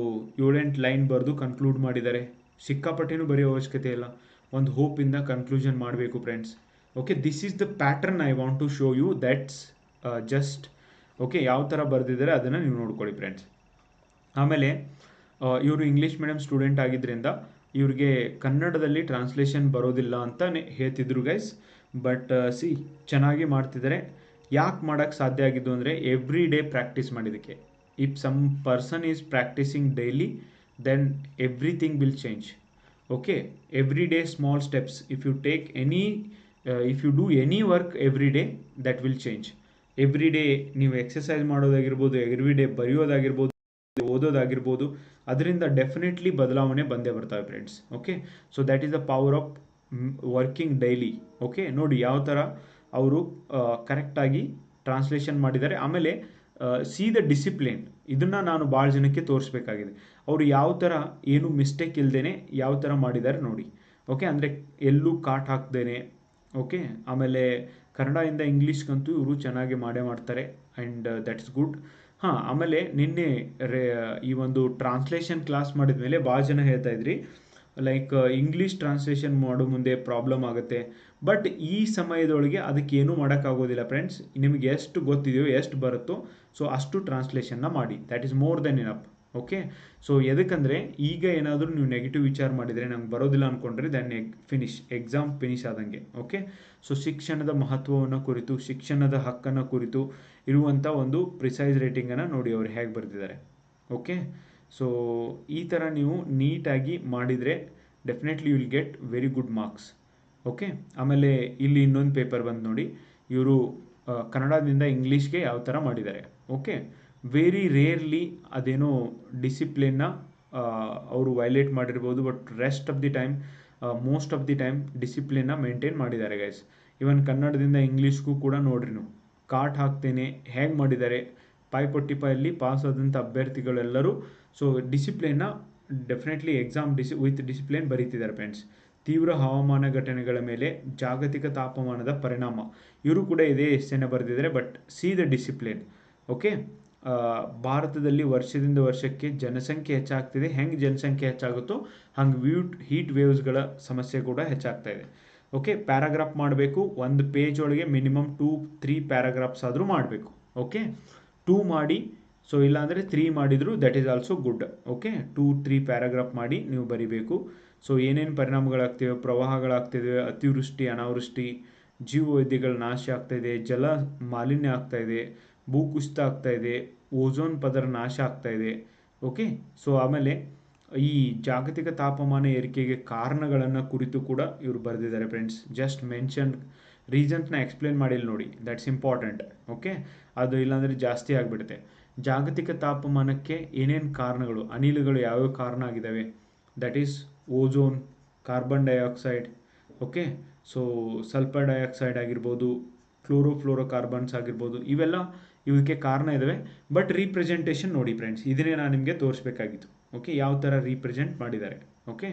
ಏಳೆಂಟು ಲೈನ್ ಬರೆದು ಕನ್ಕ್ಲೂಡ್ ಮಾಡಿದ್ದಾರೆ. ಸಿಕ್ಕಾಪಟ್ಟೆನೂ ಬರೆಯೋ ಅವಶ್ಯಕತೆ ಇಲ್ಲ. ಒಂದು ಹೋಪಿಂದ ಕನ್ಕ್ಲೂಷನ್ ಮಾಡಬೇಕು friends okay this is the pattern I want to show you that's just okay ಯಾವ ಥರ ಬರೆದಿದ್ದಾರೆ ಅದನ್ನು ನೀವು ನೋಡ್ಕೊಳ್ಳಿ ಫ್ರೆಂಡ್ಸ್ ಆಮೇಲೆ ಇವರು ಇಂಗ್ಲೀಷ್ ಮೀಡಿಯಂ ಸ್ಟೂಡೆಂಟ್ ಆಗಿದ್ದರಿಂದ ಇವ್ರಿಗೆ ಕನ್ನಡದಲ್ಲಿ ಟ್ರಾನ್ಸ್ಲೇಷನ್ ಬರೋದಿಲ್ಲ ಅಂತ ಹೇಳ್ತಿದ್ರು ಗೈಸ್ ಬಟ್ ಸಿ ಚೆನ್ನಾಗಿ ಮಾಡ್ತಿದ್ದಾರೆ. ಯಾಕೆ ಮಾಡೋಕ್ಕೆ ಸಾಧ್ಯ ಆಗಿದ್ದು ಅಂದರೆ ಎವ್ರಿ ಡೇ ಪ್ರಾಕ್ಟೀಸ್ ಮಾಡಿದ್ದಕ್ಕೆ. If some person is practising daily then everything will change okay every day small steps if you take any if you do any work every day that will change every day ನೀವು exercise ಮಾಡೋದಾಗಿರ್ಬೋದು every day ಬರೆಯೋದಾಗಿರ್ಬೋದು, ಓದೋದಾಗಿರ್ಬೋದು, ಅದರಿಂದ definitely ಬದಲಾವಣೆ ಬಂದೇ ಬರ್ತವೆ friends okay so that is the power of working daily okay ನೋಡಿ ಯಾವ ಥರ ಅವರು ಕರೆಕ್ಟಾಗಿ ಟ್ರಾನ್ಸ್ಲೇಷನ್ ಮಾಡಿದ್ದಾರೆ. ಆಮೇಲೆ ಸಿ ದ ಡಿಸಿಪ್ಲಿನ್ ಇದನ್ನು ನಾನು ಭಾಳ ಜನಕ್ಕೆ ತೋರಿಸ್ಬೇಕಾಗಿದೆ. ಅವರು ಯಾವ ಥರ ಏನು ಮಿಸ್ಟೇಕ್ ಇಲ್ಲದೇ ಯಾವ ಥರ ಮಾಡಿದ್ದಾರೆ ನೋಡಿ. ಓಕೆ ಅಂದರೆ ಎಲ್ಲೂ ಕಾಟ್ ಹಾಕ್ದೇನೆ. ಓಕೆ ಆಮೇಲೆ ಕನ್ನಡದಿಂದ ಇಂಗ್ಲೀಷ್ಗಂತೂ ಇವರು ಚೆನ್ನಾಗಿ ಮಾಡೇ ಮಾಡ್ತಾರೆ ಆ್ಯಂಡ್ ದಟ್ಸ್ ಗುಡ್ ಹಾಂ, ಆಮೇಲೆ ನಿನ್ನೆ ರೇ, ಈ ಒಂದು ಟ್ರಾನ್ಸ್ಲೇಷನ್ ಕ್ಲಾಸ್ ಮಾಡಿದ ಮೇಲೆ ಭಾಳ ಜನ ಹೇಳ್ತಾ ಇದ್ರಿ ಲೈಕ್ ಇಂಗ್ಲೀಷ್ ಟ್ರಾನ್ಸ್ಲೇಷನ್ ಮಾಡೋ ಮುಂದೆ ಪ್ರಾಬ್ಲಮ್ ಆಗುತ್ತೆ. ಬಟ್ ಈ ಸಮಯದೊಳಗೆ ಅದಕ್ಕೆ ಏನೂ ಮಾಡೋಕ್ಕಾಗೋದಿಲ್ಲ ಫ್ರೆಂಡ್ಸ್ ನಿಮಗೆ ಎಷ್ಟು ಗೊತ್ತಿದೆಯೋ ಎಷ್ಟು ಬರುತ್ತೋ ಸೊ ಅಷ್ಟು ಟ್ರಾನ್ಸ್ಲೇಷನ್ನ ಮಾಡಿ. That is more than enough okay so ಎದಕ್ಕಂದರೆ, ಈಗ ಏನಾದರೂ ನೀವು ನೆಗೆಟಿವ್ ವಿಚಾರ ಮಾಡಿದರೆ ನಂಗೆ ಬರೋದಿಲ್ಲ ಅಂದ್ಕೊಂಡ್ರೆ then egg finish exam finish ಆದಂಗೆ. ಓಕೆ ಸೊ ಶಿಕ್ಷಣದ ಮಹತ್ವವನ್ನು ಕುರಿತು, ಶಿಕ್ಷಣದ ಹಕ್ಕನ್ನು ಕುರಿತು ಇರುವಂಥ ಒಂದು ಪ್ರಿಸೈಸ್ ರೇಟಿಂಗನ್ನು ನೋಡಿ ಅವರು ಹೇಗೆ ಬರೆದಿದ್ದಾರೆ. ಓಕೆ ಸೊ ಈ ಥರ ನೀವು ನೀಟಾಗಿ ಮಾಡಿದರೆ definitely will get very good marks okay ಆಮೇಲೆ ಇಲ್ಲಿ ಇನ್ನೊಂದು ಪೇಪರ್ ಬಂದು ನೋಡಿ. ಇವರು ಕನ್ನಡದಿಂದ ಇಂಗ್ಲೀಷ್ಗೆ ಯಾವ ಥರ ಮಾಡಿದ್ದಾರೆ. ಓಕೆ ವೆರಿ ರೇರ್ಲಿ ಅದೇನೋ ಡಿಸಿಪ್ಲಿನ್ನ ಅವರು ವೈಲೇಟ್ ಮಾಡಿರ್ಬೋದು but rest of the time most of the time ಡಿಸಿಪ್ಲಿನ್ನ maintain ಮಾಡಿದ್ದಾರೆ ಗೈಸ್ ಇವನ್ ಕನ್ನಡದಿಂದ ಇಂಗ್ಲೀಷ್ಗೂ ಕೂಡ ನೋಡ್ರಿ ನೀವು ಕಾಟ್ ಹಾಕ್ತೇನೆ, ಹೇಗೆ ಮಾಡಿದ್ದಾರೆ ಪಾಯ್ಪೊಟ್ಟಿಪಾಯಲ್ಲಿ ಪಾಸ್ ಆದಂಥ ಅಭ್ಯರ್ಥಿಗಳೆಲ್ಲರೂ ಸೊ ಡಿಸಿಪ್ಲಿನ್ನ ಡೆಫಿನೆಟ್ಲಿ ಎಕ್ಸಾಮ್ ಡಿಸಿ ವಿತ್ ಡಿಸಿಪ್ಲಿನ್ ಬರೀತಿದ್ದಾರೆ ಫ್ರೆಂಡ್ಸ್ ತೀವ್ರ ಹವಾಮಾನ ಘಟನೆಗಳ ಮೇಲೆ ಜಾಗತಿಕ ತಾಪಮಾನದ ಪರಿಣಾಮ. ಇವರು ಕೂಡ ಇದೇ ಎಸ್ಸೆನ ಬರೆದಿದ್ದಾರೆ but see the discipline okay ಭಾರತದಲ್ಲಿ ವರ್ಷದಿಂದ ವರ್ಷಕ್ಕೆ ಜನಸಂಖ್ಯೆ ಹೆಚ್ಚಾಗ್ತಿದೆ. ಹೆಂಗೆ ಜನಸಂಖ್ಯೆ ಹೆಚ್ಚಾಗುತ್ತೋ ಹಂಗೆ ವ್ಯೂಟ್ ಹೀಟ್ ವೇವ್ಸ್ಗಳ ಸಮಸ್ಯೆ ಕೂಡ ಹೆಚ್ಚಾಗ್ತಾ ಇದೆ. ಓಕೆ ಪ್ಯಾರಾಗ್ರಾಫ್ ಮಾಡಬೇಕು. ಒಂದು ಪೇಜ್ ಒಳಗೆ ಮಿನಿಮಮ್ ಟೂ ತ್ರೀ ಪ್ಯಾರಾಗ್ರಾಫ್ಸ್ ಆದರೂ ಮಾಡಬೇಕು. ಓಕೆ ಟೂ ಮಾಡಿ ಸೊ ಇಲ್ಲಾಂದರೆ ತ್ರೀ ಮಾಡಿದರೂ that is also good okay two three paragraph ಮಾಡಿ ನೀವು ಬರಿಬೇಕು. ಸೊ ಏನೇನು ಪರಿಣಾಮಗಳಾಗ್ತಿವೆ ಪ್ರವಾಹಗಳಾಗ್ತಿವೆ ಅತಿವೃಷ್ಟಿ, ಅನಾವೃಷ್ಟಿ, ಜೀವವೈದ್ಯಗಳ ನಾಶ ಆಗ್ತಾಯಿದೆ, ಜಲ ಮಾಲಿನ್ಯ ಆಗ್ತಾಯಿದೆ ಭೂಕುಸಿತ ಆಗ್ತಾಯಿದೆ, ಓಝೋನ್ ಪದರ ನಾಶ ಆಗ್ತಾಯಿದೆ, ಓಕೆ? ಸೊ ಆಮೇಲೆ ಈ ಜಾಗತಿಕ ತಾಪಮಾನ ಏರಿಕೆಗೆ ಕಾರಣಗಳನ್ನು ಕುರಿತು ಕೂಡ ಇವರು ಬರೆದಿದ್ದಾರೆ ಫ್ರೆಂಡ್ಸ್. ಜಸ್ಟ್ ಮೆನ್ಷನ್ ರೀಸನ್ಸ್ನ ಎಕ್ಸ್ಪ್ಲೇನ್ ಮಾಡಿಲ್ಲ ನೋಡಿ. That's important, okay? ಅದು ಇಲ್ಲಾಂದರೆ ಜಾಸ್ತಿ ಆಗಿಬಿಡುತ್ತೆ. ಜಾಗತಿಕ ತಾಪಮಾನಕ್ಕೆ ಏನೇನು ಕಾರಣಗಳು, ಅನಿಲಗಳು ಯಾವ್ಯಾವ ಕಾರಣ ಆಗಿದ್ದಾವೆ that is ozone carbon dioxide okay so sulphur dioxide ಆಗಿರ್ಬೋದು ಕ್ಲೋರೋಫ್ಲೋರೋ ಕಾರ್ಬನ್ಸ್ ಆಗಿರ್ಬೋದು, ಇವೆಲ್ಲ ಇವಕ್ಕೆ ಕಾರಣ ಇದ್ದಾವೆ ಬಟ್ ರೀಪ್ರೆಸೆಂಟೇಷನ್ ನೋಡಿ ಫ್ರೆಂಡ್ಸ್ ಇದನ್ನೇ ನಾನು ನಿಮಗೆ ತೋರಿಸ್ಬೇಕಾಗಿತ್ತು ಓಕೆ ಯಾವ ಥರ ರೀಪ್ರೆಸೆಂಟ್ ಮಾಡಿದ್ದಾರೆ ಓಕೆ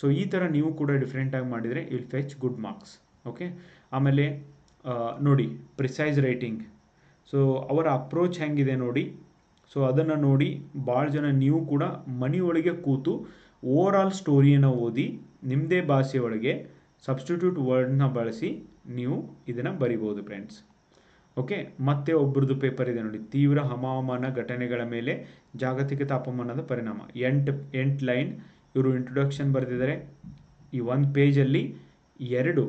ಸೊ ಈ ಥರ ನೀವು ಕೂಡ ಡಿಫ್ರೆಂಟಾಗಿ ಮಾಡಿದರೆ ಇಲ್ ಫೆಚ್ ಗುಡ್ ಮಾರ್ಕ್ಸ್ ಓಕೆ ಆಮೇಲೆ ನೋಡಿ ಪ್ರಿಸೈಸ್ ರೈಟಿಂಗ್ ಸೊ ಅವರ ಅಪ್ರೋಚ್ ಹೆಂಗಿದೆ ನೋಡಿ? ಸೊ ಅದನ್ನು ನೋಡಿ ಭಾಳ ಜನ ನೀವು ಕೂಡ ಮನೆಯೊಳಗೆ ಕೂತು ಓವರ್ ಆಲ್ ಸ್ಟೋರಿಯನ್ನು ಓದಿ ನಿಮ್ಮದೇ ಭಾಷೆಯೊಳಗೆ ಸಬ್ಸ್ಟಿಟ್ಯೂಟ್ ವರ್ಡ್ನ ಬಳಸಿ ನೀವು ಇದನ್ನು ಬರಿಬೋದು ಫ್ರೆಂಡ್ಸ್. ಓಕೆ, ಮತ್ತೆ ಒಬ್ಬರದ್ದು ಪೇಪರ್ ಇದೆ ನೋಡಿ. ತೀವ್ರ ಹವಾಮಾನ ಘಟನೆಗಳ ಮೇಲೆ ಜಾಗತಿಕ ತಾಪಮಾನದ ಪರಿಣಾಮ. ಎಂಟು ಎಂಟು ಲೈನ್ ಇವರು ಇಂಟ್ರೊಡಕ್ಷನ್ ಬರೆದಿದ್ದಾರೆ ಈ ಒಂದು ಪೇಜಲ್ಲಿ ಎರಡು,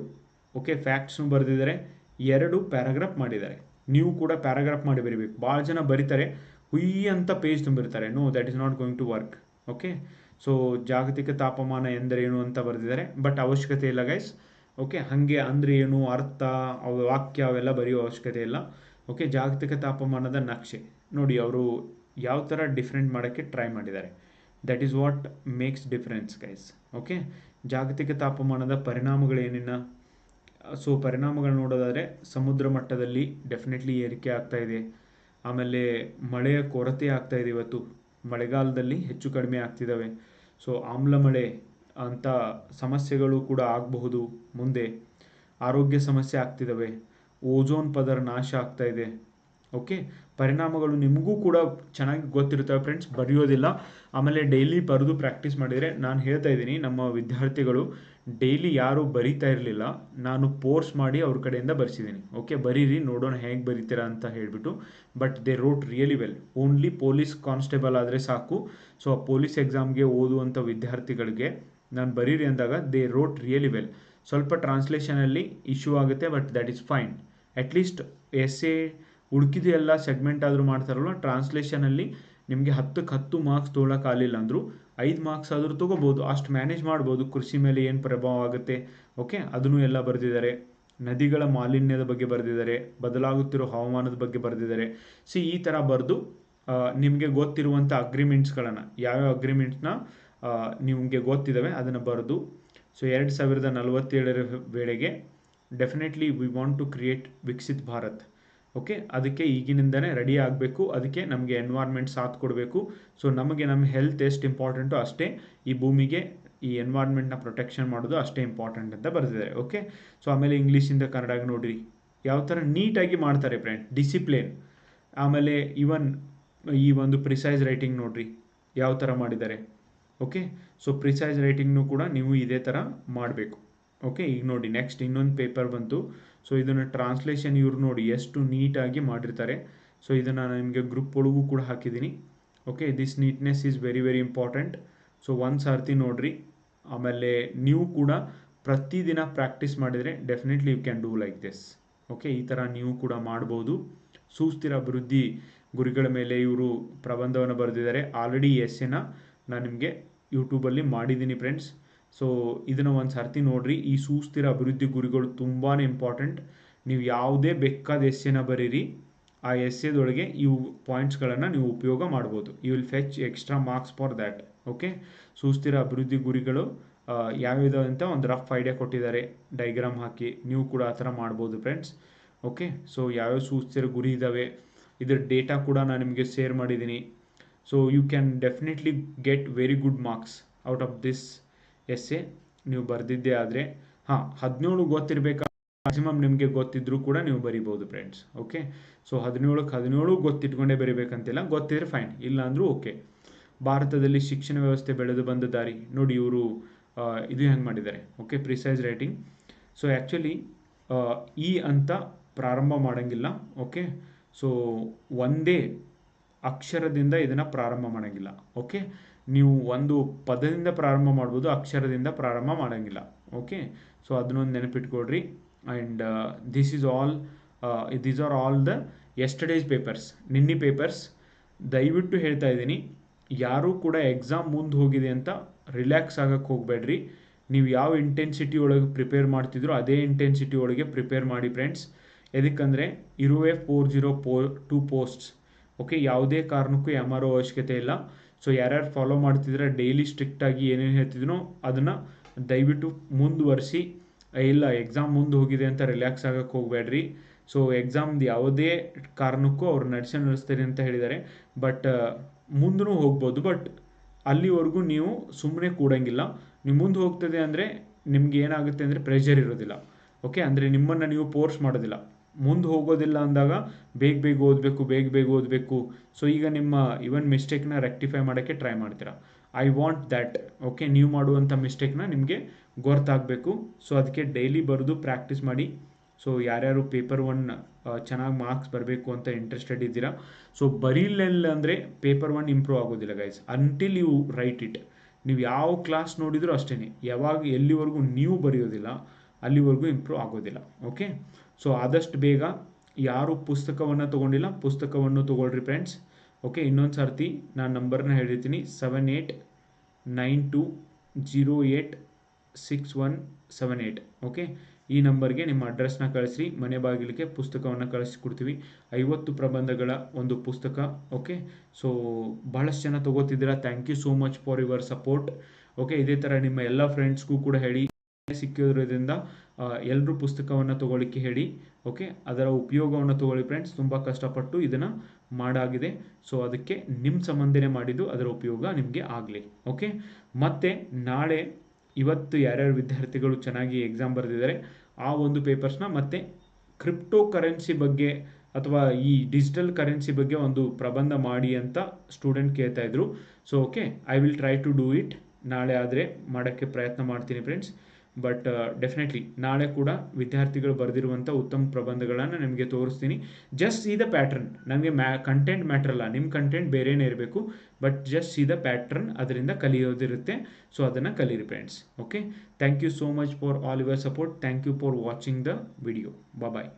ಓಕೆ ಫ್ಯಾಕ್ಟ್ಸ್ನು ಬರೆದಿದ್ದಾರೆ ಎರಡು ಪ್ಯಾರಾಗ್ರಾಫ್ ಮಾಡಿದ್ದಾರೆ ನೀವು ಕೂಡ ಪ್ಯಾರಾಗ್ರಾಫ್ ಮಾಡಿ ಬರಿಬೇಕು. ಭಾಳ ಜನ ಬರೀತಾರೆ. ಹುಯ್ ಅಂತ page ತುಂಬಿರ್ತಾರೆ. No that is not going to work okay so ಜಾಗತಿಕ ತಾಪಮಾನ ಎಂದರೇನು ಅಂತ ಬರೆದಿದ್ದಾರೆ. ಬಟ್ ಅವಶ್ಯಕತೆ ಇಲ್ಲ ಗೈಸ್ ಓಕೆ ಹಾಗೆ ಅಂದರೆ ಏನು? ಅರ್ಥ, ಅವ ವಾಕ್ಯ ಅವೆಲ್ಲ ಬರೆಯೋ ಅವಶ್ಯಕತೆ ಇಲ್ಲ. ಓಕೆ ಜಾಗತಿಕ ತಾಪಮಾನದ ನಕ್ಷೆ. ನೋಡಿ, ಅವರು ಯಾವ ಥರ ಡಿಫ್ರೆಂಟ್ ಮಾಡೋಕ್ಕೆ ಟ್ರೈ ಮಾಡಿದ್ದಾರೆ. That is what makes difference guys okay ಜಾಗತಿಕ ತಾಪಮಾನದ ಪರಿಣಾಮಗಳೇನಿನ್ನ ಸೊ ಪರಿಣಾಮಗಳು ನೋಡೋದಾದರೆ ಸಮುದ್ರ ಮಟ್ಟದಲ್ಲಿ ಡೆಫಿನೆಟ್ಲಿ ಏರಿಕೆ ಆಗ್ತಾ ಇದೆ. ಆಮೇಲೆ ಮಳೆಯ ಕೊರತೆ ಆಗ್ತಾ ಇದೆ ಇವತ್ತು. ಮಳೆಗಾಲದಲ್ಲಿ ಹೆಚ್ಚು ಕಡಿಮೆ ಆಗ್ತಿದ್ದಾವೆ. ಸೊ ಆಮ್ಲ ಮಳೆ ಅಂತ ಸಮಸ್ಯೆಗಳು ಕೂಡ ಆಗಬಹುದು ಮುಂದೆ. ಆರೋಗ್ಯ ಸಮಸ್ಯೆ ಆಗ್ತಿದ್ದಾವೆ ಓಜೋನ್ ಪದರ ನಾಶ ಆಗ್ತಾ ಇದೆ. ಓಕೆ? ಪರಿಣಾಮಗಳು ನಿಮಗೂ ಕೂಡ ಚೆನ್ನಾಗಿ ಗೊತ್ತಿರ್ತವೆ ಫ್ರೆಂಡ್ಸ್ ಬರೆಯೋದಿಲ್ಲ. ಆಮೇಲೆ ಡೈಲಿ ಬರೆದು ಪ್ರಾಕ್ಟೀಸ್ ಮಾಡಿದರೆ ನಾನು ಹೇಳ್ತಾ ಇದ್ದೀನಿ, ನಮ್ಮ ವಿದ್ಯಾರ್ಥಿಗಳು ಡೈಲಿ ಯಾರೂ ಬರಿತಾ ಇರಲಿಲ್ಲ. ನಾನು ಪೋರ್ಸ್ ಮಾಡಿ ಅವ್ರ ಕಡೆಯಿಂದ ಬರ್ಸಿದ್ದೀನಿ. ಓಕೆ ಬರೀರಿ, ನೋಡೋಣ ಹೇಗೆ ಬರೀತೀರಾ ಅಂತ ಹೇಳಿಬಿಟ್ಟು. But they wrote really well only police constable ಆದರೆ ಸಾಕು. ಸೊ ಆ ಪೊಲೀಸ್ ಎಕ್ಸಾಮ್ಗೆ ಓದುವಂಥ ವಿದ್ಯಾರ್ಥಿಗಳಿಗೆ ನಾನು ಬರೀರಿ ಅಂದಾಗ ದೇ ರೋಟ್ ರಿಯಲಿ ವೆಲ್ ಸ್ವಲ್ಪ ಟ್ರಾನ್ಸ್ಲೇಷನಲ್ಲಿ ಇಶ್ಯೂ ಆಗುತ್ತೆ but that is fine at least essay ಉಳ್ಕಿದ ಎಲ್ಲ ಸೆಗ್ಮೆಂಟ್ ಆದರೂ ಮಾಡ್ತಾರಲ್ವ? ಟ್ರಾನ್ಸ್ಲೇಷನಲ್ಲಿ ನಿಮಗೆ ಹತ್ತಕ್ಕೆ ಹತ್ತು ಮಾರ್ಕ್ಸ್ ತೊಗೊಳಕ್ಕಾಗಲಿಲ್ಲ ಅಂದರೂ ಐದು ಮಾರ್ಕ್ಸ್ ಆದರೂ ತೊಗೋಬೋದು. ಅಷ್ಟು ಮ್ಯಾನೇಜ್ ಮಾಡ್ಬೋದು. ಕೃಷಿ ಮೇಲೆ ಏನು ಪ್ರಭಾವ ಆಗುತ್ತೆ? ಓಕೆ ಅದನ್ನು ಎಲ್ಲ ಬರೆದಿದ್ದಾರೆ. ನದಿಗಳ ಮಾಲಿನ್ಯದ ಬಗ್ಗೆ ಬರೆದಿದ್ದಾರೆ. ಬದಲಾಗುತ್ತಿರೋ ಹವಾಮಾನದ ಬಗ್ಗೆ ಬರೆದಿದ್ದಾರೆ. ಸಿ ಈ ಥರ ಬರೆದು ನಿಮಗೆ ಗೊತ್ತಿರುವಂಥ ಅಗ್ರಿಮೆಂಟ್ಸ್ಗಳನ್ನು ಯಾವ್ಯಾವ ಅಗ್ರಿಮೆಂಟ್ಸ್ನ ನಿಮಗೆ ಗೊತ್ತಿದ್ದಾವೆ ಅದನ್ನು ಬರೆದು ಸೊ ಎರಡು ಸಾವಿರದ ನಲವತ್ತೇಳರ ವೇಳೆಗೆ definitely we want to create Viksit Bharat okay ಅದಕ್ಕೆ ಈಗಿನಿಂದನೇ ರೆಡಿ ಆಗಬೇಕು. ಅದಕ್ಕೆ ನಮಗೆ ಎನ್ವಾರ್ಮೆಂಟ್ ಸಾಥ್ ಕೊಡಬೇಕು. ಸೊ ನಮಗೆ ನಮ್ಮ ಹೆಲ್ತ್ ಎಷ್ಟು ಇಂಪಾರ್ಟೆಂಟು ಅಷ್ಟೇ ಈ ಭೂಮಿಗೆ ಈ ಎನ್ವಾರ್ಮೆಂಟ್ನ ಪ್ರೊಟೆಕ್ಷನ್ ಮಾಡೋದು ಅಷ್ಟೇ ಇಂಪಾರ್ಟೆಂಟ್ ಅಂತ ಬರೆದಿದ್ದಾರೆ. ಓಕೆ ಸೊ ಆಮೇಲೆ ಇಂಗ್ಲೀಷಿಂದ ಕನ್ನಡಗೆ ನೋಡಿರಿ. ಯಾವ ಥರ ನೀಟಾಗಿ ಮಾಡ್ತಾರೆ ಫ್ರೆಂಡ್ ಡಿಸಿಪ್ಲಿನ್ ಆಮೇಲೆ ಈವನ್ ಈ ಒಂದು ಪ್ರಿಸೈಸ್ ರೈಟಿಂಗ್ ನೋಡಿರಿ. ಯಾವ ಥರ ಮಾಡಿದ್ದಾರೆ? ಓಕೆ ಸೊ ಪ್ರಿಸೈಸ್ ರೈಟಿಂಗ್ನು ಕೂಡ ನೀವು ಇದೇ ಥರ ಮಾಡಬೇಕು. ಓಕೆ ಈಗ ನೋಡಿ ನೆಕ್ಸ್ಟ್ ಇನ್ನೊಂದು ಪೇಪರ್ ಬಂತು. ಸೊ ಇದನ್ನು ಟ್ರಾನ್ಸ್ಲೇಷನ್ ಇವರು ನೋಡಿ ಎಷ್ಟು ನೀಟಾಗಿ ಮಾಡಿರ್ತಾರೆ. ಸೊ ಇದನ್ನು ನಾನು ನಿಮಗೆ ಗ್ರೂಪ್ ಒಳಗೂ ಕೂಡ ಹಾಕಿದ್ದೀನಿ. Okay this neatness is very very important so ಒಂದು ಸಾರ್ತಿ ನೋಡಿರಿ. ಆಮೇಲೆ ನೀವು ಕೂಡ ಪ್ರತಿದಿನ ಪ್ರಾಕ್ಟೀಸ್ ಮಾಡಿದರೆ definitely you can do like this okay ಈ ಥರ ನೀವು ಕೂಡ ಮಾಡ್ಬೋದು. ಸುಸ್ಥಿರ ಅಭಿವೃದ್ಧಿ ಗುರಿಗಳ ಮೇಲೆ ಇವರು ಪ್ರಬಂಧವನ್ನು ಬರೆದಿದ್ದಾರೆ. ಆಲ್ರೆಡಿ ಎಸ್ಸೆನ ನಾನು ನಿಮಗೆ ಯೂಟ್ಯೂಬಲ್ಲಿ ಮಾಡಿದ್ದೀನಿ ಫ್ರೆಂಡ್ಸ್ ಸೊ ಇದನ್ನು ಒಂದು ಸರ್ತಿ ನೋಡಿರಿ. ಈ ಸುಸ್ಥಿರ ಅಭಿವೃದ್ಧಿ ಗುರಿಗಳು ತುಂಬಾ ಇಂಪಾರ್ಟೆಂಟ್ ನೀವು ಯಾವುದೇ ಬೇಕಾದ ಎಸ್ಸೆನ ಬರೀರಿ. ಆ ಎಸ್ಸೆದೊಳಗೆ ಇವು ಪಾಯಿಂಟ್ಸ್ಗಳನ್ನು ನೀವು ಉಪಯೋಗ ಮಾಡ್ಬೋದು. You will fetch extra marks for that okay ಸುಸ್ಥಿರ ಅಭಿವೃದ್ಧಿ ಗುರಿಗಳು ಯಾವ್ಯಾವ ಅಂತ ಒಂದು ರಫ್ ಐಡಿಯಾ ಕೊಟ್ಟಿದ್ದಾರೆ. ಡೈಗ್ರಾಮ್ ಹಾಕಿ. ನೀವು ಕೂಡ ಆ ಥರ ಮಾಡ್ಬೋದು ಫ್ರೆಂಡ್ಸ್ ಓಕೆ ಸೊ ಯಾವ್ಯಾವ ಸುಸ್ಥಿರ ಗುರಿ ಇದ್ದಾವೆ ಇದರ ಡೇಟಾ ಕೂಡ ನಾನು ನಿಮಗೆ ಶೇರ್ ಮಾಡಿದ್ದೀನಿ so you can definitely get very good marks out of this essay ನೀವು ಬರೆದಿದ್ದೇ ಆದರೆ, ಹಾಂ, ಹದಿನೇಳು ಗೊತ್ತಿರಬೇಕಾ? ಮ್ಯಾಕ್ಸಿಮಮ್ ನಿಮಗೆ ಗೊತ್ತಿದ್ರೂ ಕೂಡ ನೀವು ಬರಿಬೋದು ಫ್ರೆಂಡ್ಸ್ ಓಕೆ ಸೊ ಹದಿನೇಳಕ್ಕೆ ಹದಿನೇಳು ಗೊತ್ತಿಟ್ಕೊಂಡೇ ಬರಿಬೇಕಂತಿಲ್ಲ, ಗೊತ್ತಿದ್ರೆ ಫೈನ್ ಇಲ್ಲ ಅಂದರೂ ಓಕೆ ಭಾರತದಲ್ಲಿ ಶಿಕ್ಷಣ ವ್ಯವಸ್ಥೆ ಬೆಳೆದು ಬಂದ ದಾರಿ, ನೋಡಿ ಇವರು ಇದು ಹೆಂಗೆ ಮಾಡಿದ್ದಾರೆ okay precise writing so actually ಈ ಅಂತ ಪ್ರಾರಂಭ ಮಾಡೋಂಗಿಲ್ಲ ಓಕೆ ಸೊ ಒಂದೇ ಅಕ್ಷರದಿಂದ ಇದನ್ನು ಪ್ರಾರಂಭ ಮಾಡೋಂಗಿಲ್ಲ ಓಕೆ ನೀವು ಒಂದು ಪದದಿಂದ ಪ್ರಾರಂಭ ಮಾಡ್ಬೋದು, ಅಕ್ಷರದಿಂದ ಪ್ರಾರಂಭ ಮಾಡೋಂಗಿಲ್ಲ. ಓಕೆ ಸೊ ಅದನ್ನೊಂದು ನೆನಪಿಟ್ಕೊಡ್ರಿ and this is all these are all the yesterday's papers ನಿನ್ನೆ ಪೇಪರ್ಸ್ ದಯವಿಟ್ಟು ಹೇಳ್ತಾ ಇದ್ದೀನಿ, ಯಾರೂ ಕೂಡ ಎಕ್ಸಾಮ್ ಮುಂದೆ ಹೋಗಿದೆ ಅಂತ ರಿಲ್ಯಾಕ್ಸ್ ಆಗೋಕ್ಕೆ ಹೋಗಬೇಡ್ರಿ. ನೀವು ಯಾವ ಇಂಟೆನ್ಸಿಟಿ ಒಳಗೆ ಪ್ರಿಪೇರ್ ಮಾಡ್ತಿದ್ರು ಅದೇ ಇಂಟೆನ್ಸಿಟಿ ಒಳಗೆ ಪ್ರಿಪೇರ್ ಮಾಡಿ ಫ್ರೆಂಡ್ಸ್ ಎದಕ್ಕಂದರೆ, ಇರುವೆ four zero four two posts okay ಯಾವುದೇ ಕಾರಣಕ್ಕೂ ಯಾಮಾರೋ ಅವಶ್ಯಕತೆ ಇಲ್ಲ. ಸೊ ಯಾರ್ಯಾರು ಫಾಲೋ ಮಾಡ್ತಿದ್ರೆ ಡೈಲಿ ಸ್ಟ್ರಿಕ್ಟಾಗಿ ಏನೇನು ಹೇಳ್ತಿದ್ರು ಅದನ್ನು ದಯವಿಟ್ಟು ಮುಂದುವರಿಸಿ, ಇಲ್ಲ ಎಕ್ಸಾಮ್ ಮುಂದೆ ಹೋಗಿದೆ ಅಂತ ರಿಲ್ಯಾಕ್ಸ್ ಆಗಕ್ಕೆ ಹೋಗಬೇಡ್ರಿ. ಸೊ ಎಕ್ಸಾಮ್ದು ಯಾವುದೇ ಕಾರಣಕ್ಕೂ ಅವ್ರು ನಡೆಸಿ ನಡೆಸ್ತೀರಿ ಅಂತ ಹೇಳಿದ್ದಾರೆ. ಬಟ್ ಮುಂದೂ ಹೋಗ್ಬೋದು. ಬಟ್ ಅಲ್ಲಿವರೆಗೂ ನೀವು ಸುಮ್ಮನೆ ಕೂಡಂಗಿಲ್ಲ. ನೀವು ಮುಂದೆ ಹೋಗ್ತದೆ ಅಂದರೆ ನಿಮ್ಗೆ ಏನಾಗುತ್ತೆ ಅಂದರೆ ಪ್ರೆಷರ್ ಇರೋದಿಲ್ಲ. ಓಕೆ ಅಂದರೆ ನಿಮ್ಮನ್ನು ನೀವು ಪೋರ್ಸ್ ಮಾಡೋದಿಲ್ಲ. ಮುಂದೆ ಹೋಗೋದಿಲ್ಲ ಅಂದಾಗ ಬೇಗ ಬೇಗ ಓದಬೇಕು, ಬೇಗ ಬೇಗ ಓದಬೇಕು. ಸೊ ಈಗ ನಿಮ್ಮ ಇವನ್ ಮಿಸ್ಟೇಕ್ನ ರೆಕ್ಟಿಫೈ ಮಾಡೋಕ್ಕೆ ಟ್ರೈ ಮಾಡ್ತೀರಾ. ಐ ವಾಂಟ್ ದ್ಯಾಟ್ ಓಕೆ ನೀವು ಮಾಡುವಂಥ ಮಿಸ್ಟೇಕ್ನ ನಿಮಗೆ ಗೊರ್ತಾಗಬೇಕು. ಸೊ ಅದಕ್ಕೆ ಡೈಲಿ ಬರೆದು ಪ್ರಾಕ್ಟೀಸ್ ಮಾಡಿ. ಸೊ ಯಾರ್ಯಾರು ಪೇಪರ್ ಒನ್ ಚೆನ್ನಾಗಿ ಮಾರ್ಕ್ಸ್ ಬರಬೇಕು ಅಂತ ಇಂಟ್ರೆಸ್ಟೆಡ್ ಇದ್ದೀರಾ. ಸೊ ಬರೀಲಿಲ್ಲ ಅಂದರೆ ಪೇಪರ್ ಒನ್ ಇಂಪ್ರೂವ್ ಆಗೋದಿಲ್ಲ guys until you write it ನೀವು ಯಾವ ಕ್ಲಾಸ್ ನೋಡಿದರೂ ಅಷ್ಟೇ ಯಾವಾಗ ಎಲ್ಲಿವರೆಗೂ ನೀವು ಬರೆಯೋದಿಲ್ಲ, ಅಲ್ಲಿವರೆಗೂ ಇಂಪ್ರೂವ್ ಆಗೋದಿಲ್ಲ. ಓಕೆ ಸೊ ಆದಷ್ಟು ಬೇಗ ಯಾರು ಪುಸ್ತಕವನ್ನು ತೊಗೊಂಡಿಲ್ಲ. ಪುಸ್ತಕವನ್ನು ತೊಗೊಳ್ರಿ ಫ್ರೆಂಡ್ಸ್ ಓಕೆ ಇನ್ನೊಂದು ಸರ್ತಿ ನಾನು ನಂಬರ್ನ ಹೇಳಿರ್ತೀನಿ. Seven eight nine two zero eight six one seven eight okay ಈ ನಂಬರ್ಗೆ ನಿಮ್ಮ ಅಡ್ರೆಸ್ನ ಕಳಿಸ್ರಿ. ಮನೆ ಬಾಗಿಲಿಗೆ ಪುಸ್ತಕವನ್ನು ಕಳಿಸ್ಕೊಡ್ತೀವಿ. ಐವತ್ತು ಪ್ರಬಂಧಗಳ ಒಂದು ಪುಸ್ತಕ. ಓಕೆ ಸೊ ಬಹಳಷ್ಟು ಜನ ತೊಗೋತಿದ್ದೀರಾ. Thank you so much for your support okay ಇದೇ ಥರ ನಿಮ್ಮ ಎಲ್ಲ ಫ್ರೆಂಡ್ಸ್ಗೂ ಕೂಡ ಹೇಳಿ. ಸಿಕ್ಕಿರೋದ್ರಿಂದ ಎಲ್ಲರೂ ಪುಸ್ತಕವನ್ನು ತೊಗೊಳ್ಳಿಕ್ಕೆ ಹೇಳಿ ಓಕೆ ಅದರ ಉಪಯೋಗವನ್ನು ತೊಗೊಳ್ಳಿ ಫ್ರೆಂಡ್ಸ್ ತುಂಬ ಕಷ್ಟಪಟ್ಟು ಇದನ್ನು ಮಾಡಾಗಿದೆ. ಸೊ ಅದಕ್ಕೆ ನಿಮ್ಮ ಸಂಬಂಧನೆ ಮಾಡಿದ್ದು ಅದರ ಉಪಯೋಗ ನಿಮಗೆ ಆಗಲಿ ಓಕೆ ಮತ್ತು ನಾಳೆ ಇವತ್ತು ಯಾರ್ಯಾರು ವಿದ್ಯಾರ್ಥಿಗಳು ಚೆನ್ನಾಗಿ ಎಕ್ಸಾಮ್ ಬರೆದಿದ್ದಾರೆ, ಆ ಒಂದು ಪೇಪರ್ಸ್ನ ಮತ್ತು ಕ್ರಿಪ್ಟೋ ಕರೆನ್ಸಿ ಬಗ್ಗೆ ಅಥವಾ ಈ ಡಿಜಿಟಲ್ ಕರೆನ್ಸಿ ಬಗ್ಗೆ ಒಂದು ಪ್ರಬಂಧ ಮಾಡಿ ಅಂತ ಸ್ಟೂಡೆಂಟ್ ಕೇಳ್ತಾ ಇದ್ರು. So okay I will try to do it ನಾಳೆ ಆದರೆ ಮಾಡೋಕ್ಕೆ ಪ್ರಯತ್ನ ಮಾಡ್ತೀನಿ ಫ್ರೆಂಡ್ಸ್ ಬಟ್ ಡೆಫಿನೆಟ್ಲಿ ನಾಳೆ ಕೂಡ ವಿದ್ಯಾರ್ಥಿಗಳು ಬರೆದಿರುವಂಥ ಉತ್ತಮ ಪ್ರಬಂಧಗಳನ್ನು ನಿಮಗೆ ತೋರಿಸ್ತೀನಿ. ಜಸ್ಟ್ ಸಿ ದ ಪ್ಯಾಟ್ರನ್ ನಮಗೆ ಮ್ಯಾ ಕಂಟೆಂಟ್ ಮ್ಯಾಟ್ರ್ ಅಲ್ಲ. ನಿಮ್ಮ ಕಂಟೆಂಟ್ ಬೇರೆನೇ ಇರಬೇಕು. But just see the pattern ಅದರಿಂದ ಕಲಿಯೋದಿರುತ್ತೆ. ಸೊ ಅದನ್ನು ಕಲೀರಿ friends okay thank you so much for all your support thank you for watching the video bye